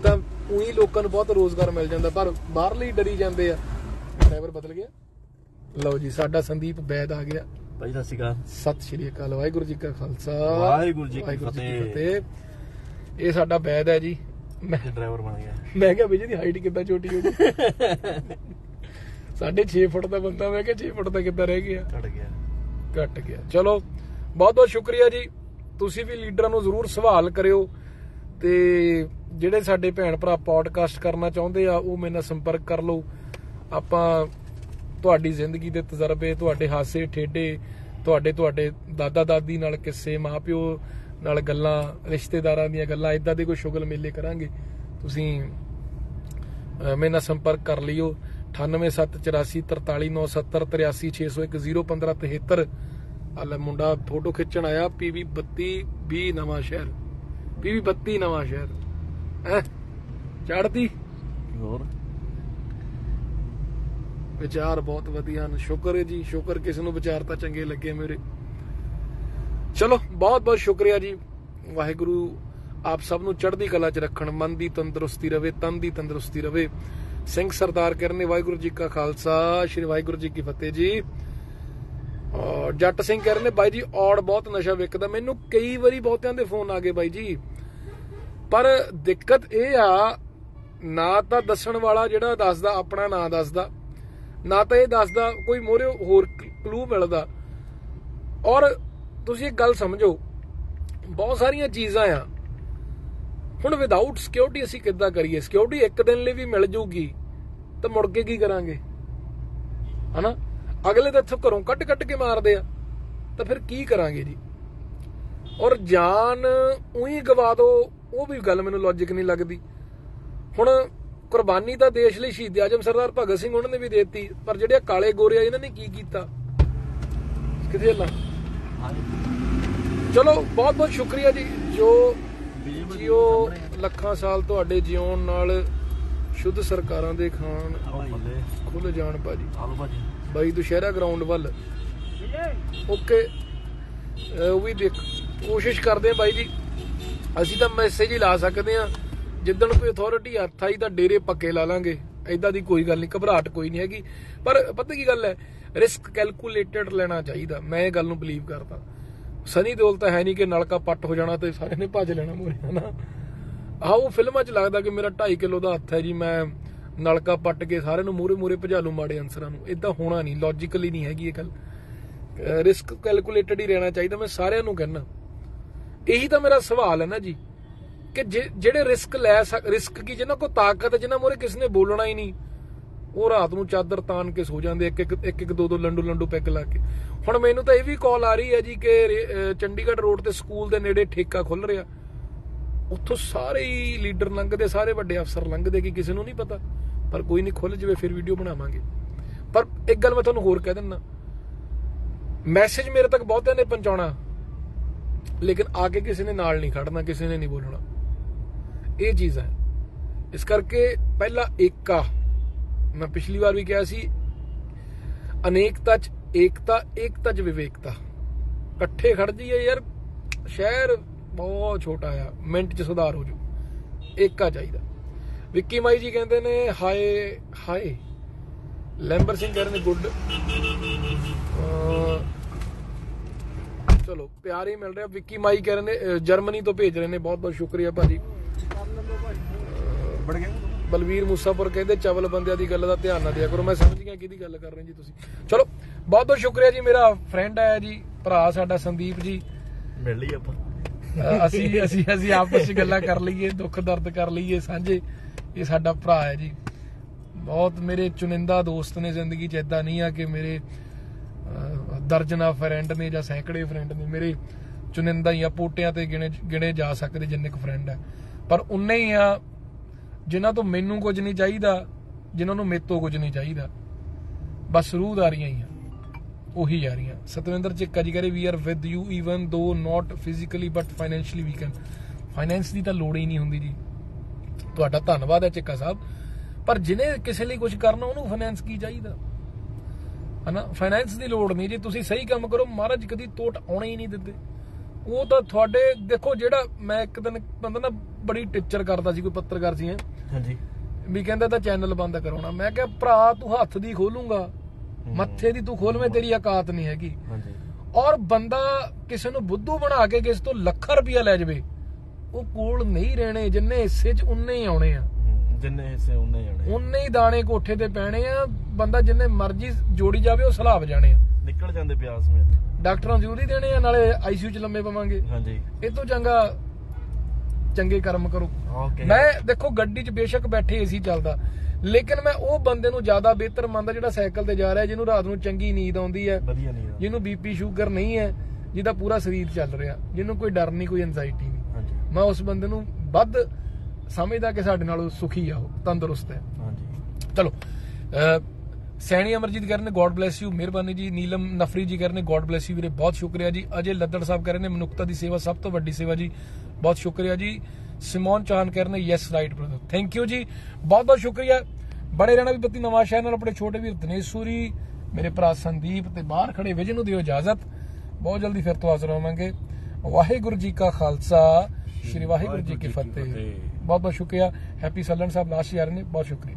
ਤਾਂ ਉਹੀ ਲੋਕਾਂ ਨੂੰ ਬਹੁਤ ਰੋਜ਼ਗਾਰ ਮਿਲ ਜਾਂਦਾ। ਪਰ ਬਾਹਰਲੇ ਡਰੀ ਜਾਂਦੇ ਆ। ਡਰਾਈਵਰ ਬਦਲ ਗਿਆ। ਲਓ ਜੀ ਸਾਡਾ ਸੰਦੀਪ ਬੈਦ ਆ ਗਿਆ। ਭਾਈ ਸਤਿ ਸ਼੍ਰੀ ਅਕਾਲ। ਸਤਿ ਸ਼੍ਰੀ ਅਕਾਲ। ਵਾਹਿਗੁਰੂ ਜੀ ਕਾ ਖਾਲਸਾ। ਵਾਹਿਗੁਰੂ ਜੀ ਕੀ ਫਤਿਹ। ਇਹ ਸਾਡਾ ਬੈਦ ਹੈ ਜੀ। ਮੈਂ ਡਰਾਈਵਰ ਬਣ ਗਿਆ। ਮੈਂ ਕਿਹਾ ਵਿਜੇ ਦੀ ਹਾਈਟ ਕਿੱਦਾਂ ਛੋਟੀ ਹੋ ਗਈ। ਸਾਢੇ 6 ਫੁੱਟ ਦਾ ਬੰਦਾ ਮੈਂ ਕਿਹਾ 6 ਫੁੱਟ ਦਾ ਕਿੱਦਾਂ ਰਹਿ ਗਿਆ? ਘਟ ਗਿਆ। ਘਟ ਗਿਆ। ਚਲੋ ਬਹੁਤ ਬਹੁਤ ਸ਼ੁਕਰੀਆ ਜੀ। ਤੁਸੀਂ ਵੀ ਲੀਡਰਾਂ ਨੂੰ ਜ਼ਰੂਰ ਸਵਾਲ ਕਰਿਓ ਤੇ ਜਿਹੜੇ ਸਾਡੇ ਭੈਣ ਭਰਾ ਪੋਡਕਾਸਟ ਕਰਨਾ ਚਾਹੁੰਦੇ ਆ, ਉਹ ਮੇਰੇ ਨਾਲ ਸੰਪਰਕ ਕਰ ਲਓ। ਆਪਾਂ ਤੁਹਾਡੀ ਜ਼ਿੰਦਗੀ ਦੇ ਤਜਰਬੇ, ਤੁਹਾਡੇ ਹਾਸੇ, ਠੇਡੇ, ਤੁਹਾਡੇ ਤੁਹਾਡੇ ਦਾਦਾ ਦਾਦੀ ਨਾਲ ਕਿੱਸੇ ਮਾਪਿਓ ਨਾਲ ਗੱਲਾਂ, ਰਿਸ਼ਤੇਦਾਰਾਂ ਦੀਆਂ ਗੱਲਾਂ ਇਦਾਂ ਦੇ ਕੋਈ ਸ਼ੁਗਲ ਮੇਲੇ ਕਰਾਂਗੇ। ਤੁਸੀਂ ਮੇਰੇ ਨਾਲ ਸੰਪਰਕ ਕਰ ਲਿਓ। 9874439670 ਆਲੇ ਮੁੰਡਾ ਫੋਟੋ ਖਿੱਚਣ ਆਇਆ ਪੀਵੀ 32 20 ਨਵਾਂ ਸ਼ਹਿਰ। ਪੀਵੀ 32 ਨਵਾਂ ਸ਼ਹਿਰ। ਹੈ? ਚੜਦੀ ਹੋਰ? ਵਿਚਾਰ ਬਹੁਤ ਵਧੀਆ ਨੇ। ਸ਼ੁਕਰ ਹੈ ਜੀ ਸ਼ੁਕਰ। ਕਿਸ ਨੂੰ ਵਿਚਾਰ ਤਾਂ ਚੰਗੇ ਲੱਗੇ ਮੇਰੇ। ਚਲੋ ਬਹੁਤ ਬਹੁਤ ਸ਼ੁਕਰੀਆ ਜੀ। ਵਾਹਿਗੁਰੂ ਆਪ ਸਭ ਨੂੰ ਚੜ੍ਹਦੀ ਕਲਾ 'ਚ ਰੱਖਣ ਮਨ ਦੀ ਤੰਦਰੁਸਤੀ ਰਵੇ ਤਨ ਦੀ ਤੰਦਰੁਸਤੀ ਰਵੇ। ਸਿੰਘ ਸਰਦਾਰ ਕਰਨੇ ਵਾਹਿਗੁਰੂ ਜੀ ਕਾ ਖਾਲਸਾ ਸ੍ਰੀ ਵਾਹਿਗੁਰੂ ਜੀ ਕੀ ਫਤਿਹ ਜੀ। ਜੱਟ ਸਿੰਘ ਕਹਿ ਰਹੇ ਨੇ, ਬਾਈ ਜੀ, ਔੜ ਬਹੁਤ ਨਸ਼ਾ ਵਿਕਦਾ ਮੈਨੂੰ ਕਈ ਵਾਰੀ ਬਹੁਤਿਆਂ ਦੇ ਫੋਨ ਆ ਗਏ ਬਾਈ ਜੀ। ਪਰ ਦਿੱਕਤ ਇਹ ਆ, ਨਾ ਤਾਂ ਦੱਸਣ ਵਾਲਾ ਜਿਹੜਾ ਦੱਸਦਾ, ਆਪਣਾ ਨਾਂ ਦੱਸਦਾ। ਨਾ ਤਾਂ ਇਹ ਦੱਸਦਾ, ਕੋਈ ਮੋਰੇ ਹੋਰ ਕਲੂ ਮਿਲਦਾ। ਔਰ ਤੁਸੀਂ ਇੱਕ ਗੱਲ ਸਮਝੋ, ਬਹੁਤ ਸਾਰੀਆਂ ਚੀਜ਼ਾਂ ਆ। ਹੁਣ ਵਿਦਆਊਟ ਸਿਕਿਉਰਿਟੀ ਅਸੀਂ ਕਿੱਦਾਂ ਕਰੀਏ? ਸਿਕਿਉਰਿਟੀ ਇੱਕ ਦਿਨ ਲਈ ਵੀ ਮਿਲ ਜੂਗੀ, ਤਾਂ ਮੁੜ ਕੇ ਕੀ ਕਰਾਂਗੇ? ਹਨਾ? ਅਗਲੇ ਤਾਂ ਇੱਥੋਂ ਘਰੋਂ ਕੱਟ ਕੱਟ ਕੇ ਮਾਰਦੇ ਆ। ਤਾਂ ਫਿਰ ਕੀ ਕਰਾਂਗੇ ਜੀ? ਔਰ ਜਾਨ ਉਹੀ ਗਵਾ ਦੋ ਉਹ ਵੀ ਗੱਲ ਮੈਨੂੰ ਲੌਜੀਕ ਨਹੀਂ ਲੱਗਦੀ। ਹੁਣ ਕੁਰਬਾਨੀ ਤਾਂ ਦੇਸ਼ ਲਈ ਸ਼ਹੀਦ ਆਜਮ ਸਰਦਾਰ ਭਗਤ ਸਿੰਘ ਉਹਨਾਂ ਨੇ ਵੀ ਦੇਤੀ ਪਰ ਜਿਹੜੇ ਕਾਲੇ ਗੋਰੇ ਆ ਇਹਨਾਂ ਨੇ ਕੀ ਕੀਤਾ? ਕਿੱਥੇ ਲਾ ਚਲੋ ਬਹੁਤ ਬਹੁਤ ਸ਼ੁਕਰੀਆ ਜੀ ਜੋ ਜੀਓ ਲੱਖਾਂ ਸਾਲ ਤੁਹਾਡੇ ਜਿਉਣ ਨਾਲ ਸ਼ੁੱਧ ਸਰਕਾਰਾਂ ਦੇ ਖਾਨ ਖੁੱਲ ਜਾਣ ਭਾਜੀ। ਬਾਈ ਦੁਸ਼ਹਿਰਾ ਗਰਾਊਂਡ ਵੱਲ। ਓਕੇ ਉਹ ਵੀ ਦੇਖ, ਕੋਸ਼ਿਸ਼ ਕਰਦੇ ਆ ਬਾਈ ਜੀ। ਅਸੀਂ ਤਾਂ ਮੈਸੇਜ ਹੀ ਲਾ ਸਕਦੇ ਆ। ਜਿੱਦਣ ਕੋਈ ਅਥਾਰਟੀ ਹੱਥ ਆਈ ਤਾਂ ਡੇਰੇ ਪੱਕੇ ਲਾ ਲਾਂਗੇ। ਐਦਾਂ ਦੀ ਕੋਈ ਗੱਲ ਨਹੀਂ, ਘਬਰਾਹਟ ਕੋਈ ਨਹੀਂ ਹੈਗੀ। ਪਰ ਪਤਾ ਕੀ ਗੱਲ ਹੈ ਰਿਸਕ ਕੈਲਕੂਲੇਟਡ ਲੈਣਾ ਚਾਹੀਦਾ। ਮੈਂ ਇਹ ਗੱਲ ਨੂੰ ਬਲੀਵ ਕਰਦਾ। ਸਨੀ ਦਿਓਲ ਤਾਂ ਹੈ ਨਹੀਂ ਕਿ ਨਲਕਾ ਪੱਟ ਹੋ ਜਾਣਾ ਤੇ ਸਾਰੇ ਨੇ ਭੱਜ ਲੈਣਾ ਮੋਰੇ ਹਨਾ ਆਹ ਉਹ ਫਿਲਮਾਂ 'ਚ ਲੱਗਦਾ ਕਿ ਮੇਰਾ 2.5 ਕਿਲੋ ਦਾ ਹੱਥ ਹੈ ਜੀ, ਮੈਂ ਨਲਕਾ ਪੱਟ ਕੇ ਸਾਰਿਆਂ ਨੂੰ ਮੂਰੇ ਮੂਰੇ ਭਜਾ ਲੂ ਮਾੜੇ ਅਨਸਰਾਂ ਨੂੰ। ਇਦਾਂ ਹੋਣਾ ਨਹੀਂ ਲੌਜੀਕਲੀ ਨਹੀਂ ਹੈਗੀ ਇਹ ਗੱਲ। ਰਿਸਕ ਕੈਲਕੂਲੇਟਡ ਹੀ ਰਹਿਣਾ ਚਾਹੀਦਾ, ਮੈਂ ਸਾਰਿਆਂ ਨੂੰ ਕਹਿਣਾ ਇਹੀ ਤਾਂ ਮੇਰਾ ਸਵਾਲ ਹੈ ਨਾ ਜੀ, ਕਿ ਜਿਹੜੇ ਰਿਸਕ ਲੈ ਰਿਸਕ ਕੀ ਜਿਨ੍ਹਾਂ ਕੋ ਤਾਕਤ ਹੈ ਜਿਨ੍ਹਾਂ ਮੂਰੇ ਕਿਸ ਨੇ ਬੋਲਣਾ ਹੀ ਨਹੀਂ, ਉਹ ਰਾਤ ਨੂੰ ਚਾਦਰ ਤਾਨ ਕੇ ਸੋ ਜਾਂਦੇ ਇੱਕ ਇੱਕ ਇੱਕ ਇੱਕ ਦੋ ਦੋ ਲੰਡੂ ਲੰਡੂ ਪੈਗ ਲਾ ਕੇ। ਹੁਣ ਮੈਨੂੰ ਤਾਂ ਇਹ ਵੀ ਕਾਲ ਆ ਰਹੀ ਹੈ ਜੀ ਕਿ ਚੰਡੀਗੜ੍ਹ ਰੋਡ ਤੇ ਸਕੂਲ ਦੇ ਨੇੜੇ ਠੇਕਾ ਖੁੱਲ ਰਿਹਾ। ਉੱਥੋਂ ਸਾਰੇ ਹੀ ਲੀਡਰ ਲੰਘਦੇ, ਸਾਰੇ ਵੱਡੇ ਅਫਸਰ ਲੰਘਦੇ, ਕਿ ਕਿਸੇ ਨੂੰ ਨਹੀਂ ਪਤਾ। ਪਰ ਕੋਈ ਨਹੀਂ ਖੁੱਲ ਜਵੇ ਫਿਰ ਵੀਡੀਓ ਬਣਾਵਾਂਗੇ। ਪਰ ਇੱਕ ਗੱਲ ਮੈਂ ਤੁਹਾਨੂੰ ਹੋਰ ਕਹਿ ਦਿੰਦਾ। ਮੈਸੇਜ ਮੇਰੇ ਤੱਕ ਬਹੁਤਿਆਂ ਨੇ ਪਹੁੰਚਾਉਣਾ, ਲੇਕਿਨ ਆ ਕੇ ਕਿਸੇ ਨੇ ਨਾਲ ਨਹੀਂ ਖੜਨਾ, ਕਿਸੇ ਨੇ ਨਹੀਂ ਬੋਲਣਾ। ਇਹ ਚੀਜ਼ ਹੈ। ਇਸ ਕਰਕੇ ਪਹਿਲਾ ਏਕਾ ਮੈਂ ਪਿਛਲੀ ਵਾਰ ਵੀ ਕਿਹਾ ਸੀ, ਅਨੇਕਤਾ ਚ ਏਕਤਾ ਏਕਤਾ ਚ ਵਿਵੇਕਤਾ। ਇਕੱਠੇ ਖੜ ਜਾਈਏ ਯਾਰ, ਸ਼ਹਿਰ ਬਹੁਤ ਛੋਟਾ ਆ, ਮਿੰਟ ਚ ਸੁਧਾਰ ਹੋ ਜੂ ਏਕਾ ਚਾਹੀਦਾ। ਵਿੱਕੀ ਮਾਈ ਜੀ ਕਹਿੰਦੇ ਨੇ ਹਾਏ ਹਾਏ ਲੈਂਬਰ ਸਿੰਘ ਕਹਿੰਦੇ ਨੇ ਗੁੱਡ। ਚਲੋ ਪਿਆਰ ਹੀ ਮਿਲ ਰਿਹਾ। ਵਿੱਕੀ ਮਾਈ ਕਹਿ ਰਹੇ ਨੇ ਜਰਮਨੀ ਤੋਂ ਭੇਜ ਰਹੇ ਨੇ। ਬਹੁਤ ਬਹੁਤ ਸ਼ੁਕਰੀਆ ਭਾਜੀ। ਬੜ ਗਿਆ ਬਲਵੀਰ ਮੂਸਾਪੁਰ ਕਹਿੰਦੇ ਚਵਲ ਬੰਦਿਆਂ ਦੀ ਗੱਲ ਦਾ ਧਿਆਨ ਨਾ ਦਿਆ ਕਰੋ। ਮੈਂ ਸਮਝ ਗਿਆ ਕਿਹਦੀ ਗੱਲ ਕਰ ਰਹੇ ਜੀ ਤੁਸੀਂ। ਚਲੋ ਬਹੁਤ ਬਹੁਤ ਸ਼ੁਕਰੀਆ ਜੀ। ਮੇਰਾ ਫਰੈਂਡ ਆਇਆ ਜੀ ਭਰਾ ਸਾਡਾ ਸੰਦੀਪ ਜੀ। ਮਿਲ ਲਈ ਆਪਾਂ। ਅਸੀਂ ਅਸੀਂ ਅਸੀਂ ਆਪਸ ਵਿੱਚ ਗੱਲਾਂ ਕਰ ਲਈਏ ਦੁੱਖ ਦਰਦ ਕਰ ਲਈਏ ਸਾਂਝੇ। ਇਹ ਸਾਡਾ ਭਰਾ ਹੈ ਜੀ। ਬਹੁਤ ਮੇਰੇ ਚੁਣਿੰਦਾ ਦੋਸਤ ਨੇ ਜ਼ਿੰਦਗੀ 'ਚ ਇਦਾਂ ਨਹੀਂ ਆ ਕਿ ਮੇਰੇ ਅਹ, ਫਰੈਂਡ ਨੇ ਜਾਂ ਸੈਂਕੜੇ ਫਰੈਂਡ ਨੇ। ਮੇਰੇ ਚੁਣਿੰਦਾ ਹੀ ਆ ਪੋਟਿਆਂ ਤੇ ਗਿਣੇ ਗਿਣੇ ਜਾ ਸਕਦੇ ਜਿੰਨੇ ਕੁ ਫਰੈਂਡ ਆ। ਪਰ ਉਨੇ ਹੀ ਆ ਜਿਨ੍ਹਾਂ ਤੋਂ ਮੈਨੂੰ ਕੁਝ ਨਹੀਂ ਚਾਹੀਦਾ ਜਿਨ੍ਹਾਂ ਨੂੰ ਮੇਤੋਂ ਕੁਝ ਨਹੀਂ ਚਾਹੀਦਾ। ਬਸ ਰੂਹਦਾਰੀਆਂ ਹੀ ਆ। ਉਹੀ ਆ ਰਹੀਆਂ। ਸਤਵਿੰਦਰ ਚਿੱਕਾ ਜੀ ਕਰੇ we are with you even though not physically but financially we can finance ਦੀ ਤਾਂ ਲੋੜ ਹੀ ਨਹੀਂ ਹੁੰਦੀ ਜੀ। ਤੁਹਾਡਾ ਧੰਨਵਾਦ ਹੈ ਚਿੱਕਾ ਸਾਹਿਬ। ਪਰ ਜਿਹਨੇ ਕਿਸੇ ਲਈ ਕੁਝ ਕਰਨਾ ਉਹਨੂੰ ਫਾਈਨੈਂਸ ਕੀ ਚਾਹੀਦਾ? ਹਨਾ? ਫਾਈਨੈਂਸ ਦੀ ਲੋੜ ਨਹੀਂ ਜੀ। ਤੁਸੀਂ ਸਹੀ ਕੰਮ ਕਰੋ। ਮਹਾਰਾਜ ਕਦੀ ਟੋਟ ਆਉਣਾ ਹੀ ਨਹੀਂ ਦਿੰਦੇ। ਉਹ ਤਾਂ ਤੁਹਾਡੇ ਦੇਖੋ ਜਿਹੜਾ ਮੈਂ ਇੱਕ ਦਿਨ ਬੰਦਾ ਨਾ ਬੜੀ ਟੀਚਰ ਕਰਦਾ ਸੀ ਕੋਈ ਪੱਤਰਕਾਰ ਸੀ ਹੈਂ, ਹਾਂਜੀ। ਵੀ ਕਹਿੰਦਾ ਤਾਂ ਚੈਨਲ ਬੰਦ ਕਰਾਉਣਾ। ਮੈਂ ਕਿਹਾ ਭਰਾ ਤੂੰ ਹੱਥ ਦੀ ਖੋਲੂੰਗਾ। ਮੱਥੇ ਦੀ ਤੂੰ ਖੋਲਵੇਂ ਤੇਰੀ ਔਕਾਤ ਨਹੀਂ ਹੈਗੀ। ਹਾਂਜੀ। ਔਰ ਬੰਦਾ ਕਿਸੇ ਨੂੰ ਬੁੱਧੂ ਬਣਾ ਕੇ ਕਿਸ ਤੋਂ ਲੱਖਾਂ ਰੁਪਇਆ ਲੈ ਜਾਵੇ। ਉਹ ਕੋਲ ਨਹੀਂ ਰਹਿਣੇ ਜਿੰਨੇ ਹਿੱਸੇ 'ਚ ਉਨੇ ਹੀ ਆਉਣੇ ਆ। ਹੂੰ, ਜਿੰਨੇ ਹਿੱਸੇ ਉਹਨੇ ਜਾਣੇ ਉਨੇ ਹੀ ਦਾਣੇ ਕੋਠੇ ਤੇ ਪੈਣੇ ਆ ਬੰਦਾ ਜਿੰਨੇ ਮਰਜ਼ੀ ਜੋੜੀ ਜਾਵੇ ਉਹ ਸਲਾਬ ਜਾਣੇ ਆ। ਨਿਕਲ ਜਾਂਦੇ ਪਿਆਸ ਸਮੇਤ। ਡਾਕਟਰਾਂ ਜ਼ਰੂਰੀ ਦੇਣੇ ਆ ਨਾਲੇ ਆਈਸੀਯੂ 'ਚ ਲੰਮੇ ਪਵਾਂਗੇ। ਹਾਂਜੀ। ਇਹ ਤੋਂ ਚੰਗਾ ਚੰਗੇ ਕਰਮ ਕਰੋ। ਓਕੇ ਮੈਂ ਦੇਖੋ ਗੱਡੀ 'ਚ ਬੇਸ਼ੱਕ ਬੈਠੇ ਏਸੀ ਚੱਲਦਾ। ਲੇਕਿਨ ਮੈਂ ਉਹ ਬੰਦੇ ਨੂੰ ਜ਼ਿਆਦਾ ਬਿਹਤਰ ਮੰਨਦਾ ਜਿਹੜਾ ਸਾਈਕਲ ਤੇ ਜਾ ਰਿਹਾ ਜਿਹਨੂੰ ਰਾਤ ਨੂੰ ਚੰਗੀ ਨੀਂਦ ਆਉਂਦੀ ਹੈ। ਜਿਹਨੂੰ ਬੀਪੀ ਸ਼ੂਗਰ ਨਹੀਂ ਹੈ ਜਿਹਦਾ ਪੂਰਾ ਸਰੀਰ ਚੱਲ ਰਿਹਾ। ਜਿਹਨੂੰ ਕੋਈ ਡਰ ਨਹੀਂ ਕੋਈ ਹਾਂਜੀ ਮੈਂ ਉਸ ਬੰਦੇ ਨੂੰ ਵੱਧ ਸਮਝਦਾ ਕਿ ਸਾਡੇ ਨਾਲੋਂ ਸੁਖੀ ਆ ਉਹ ਤੰਦਰੁਸਤ ਹੈ। ਹਾਂਜੀ। ਚਲੋ ਸੈਣੀ ਅਮਰਜੀਤ ਕਰ ਨੇ ਗੋਡ ਬlesਸ ਯੂ ਮਿਹਰਬਾਨੀ ਜੀ ਨੀਲਮ ਨਫਰੀ ਜੀ ਕਰ ਨੇ ਗੋਡ ਬlesਸ ਯੂ ਵੀਰੇ ਬਹੁਤ ਸ਼ੁਕਰੀਆ ਜੀ। ਅਜੇ ਲੱਦੜ ਸਾਹਿਬ ਕਰ ਰਹੇ ਨੇ ਮਨੁੱਖਤਾ ਦੀ ਸੇਵਾ ਸਭ ਤੋਂ ਵੱਡੀ ਸੇਵਾ ਜੀ। ਬਹੁਤ ਸ਼ੁਕਰੀਆ ਜੀ। ਸਿਮੋਨ ਚਾਹਨ ਕਰ ਨੇ yes right brother thank you ਜੀ। ਬਹੁਤ ਬਹੁਤ ਸ਼ੁਕਰੀਆ। ਬੜੇ ਰਹਿਣਾ ਵੀ ਪਤੀ ਨਵਾਂ ਸ਼ਹਿਰ ਨਾਲ ਆਪਣੇ ਛੋਟੇ ਵੀਰ ਦਿਨੇਸ਼ ਸੂਰੀ ਮੇਰੇ ਭਰਾ ਸੰਦੀਪ ਤੇ ਬਾਹਰ ਖੜੇ ਵਿਜੇ ਨੂੰ ਦਿਓ ਇਜਾਜ਼ਤ। ਬਹੁਤ ਜਲਦੀ ਫਿਰ ਤੋਂ ਹਾਜ਼ਰ ਹੋਵਾਂਗੇ। ਵਾਹਿਗੁਰੂ ਜੀ ਕਾ ਖਾਲਸਾ। ਸ੍ਰੀ ਵਾਹਿਗੁਰੂ ਜੀ ਕੀ ਫਤਿਹ। ਬਹੁਤ ਬਹੁਤ ਸ਼ੁਕਰੀਆ। ਹੈਪੀ ਸੱਲਣ ਸਾਹਿਬ ਲਾਸਟ ਯਾਰ ਨੇ ਬਹੁਤ ਸ਼ੁਕਰੀਆ।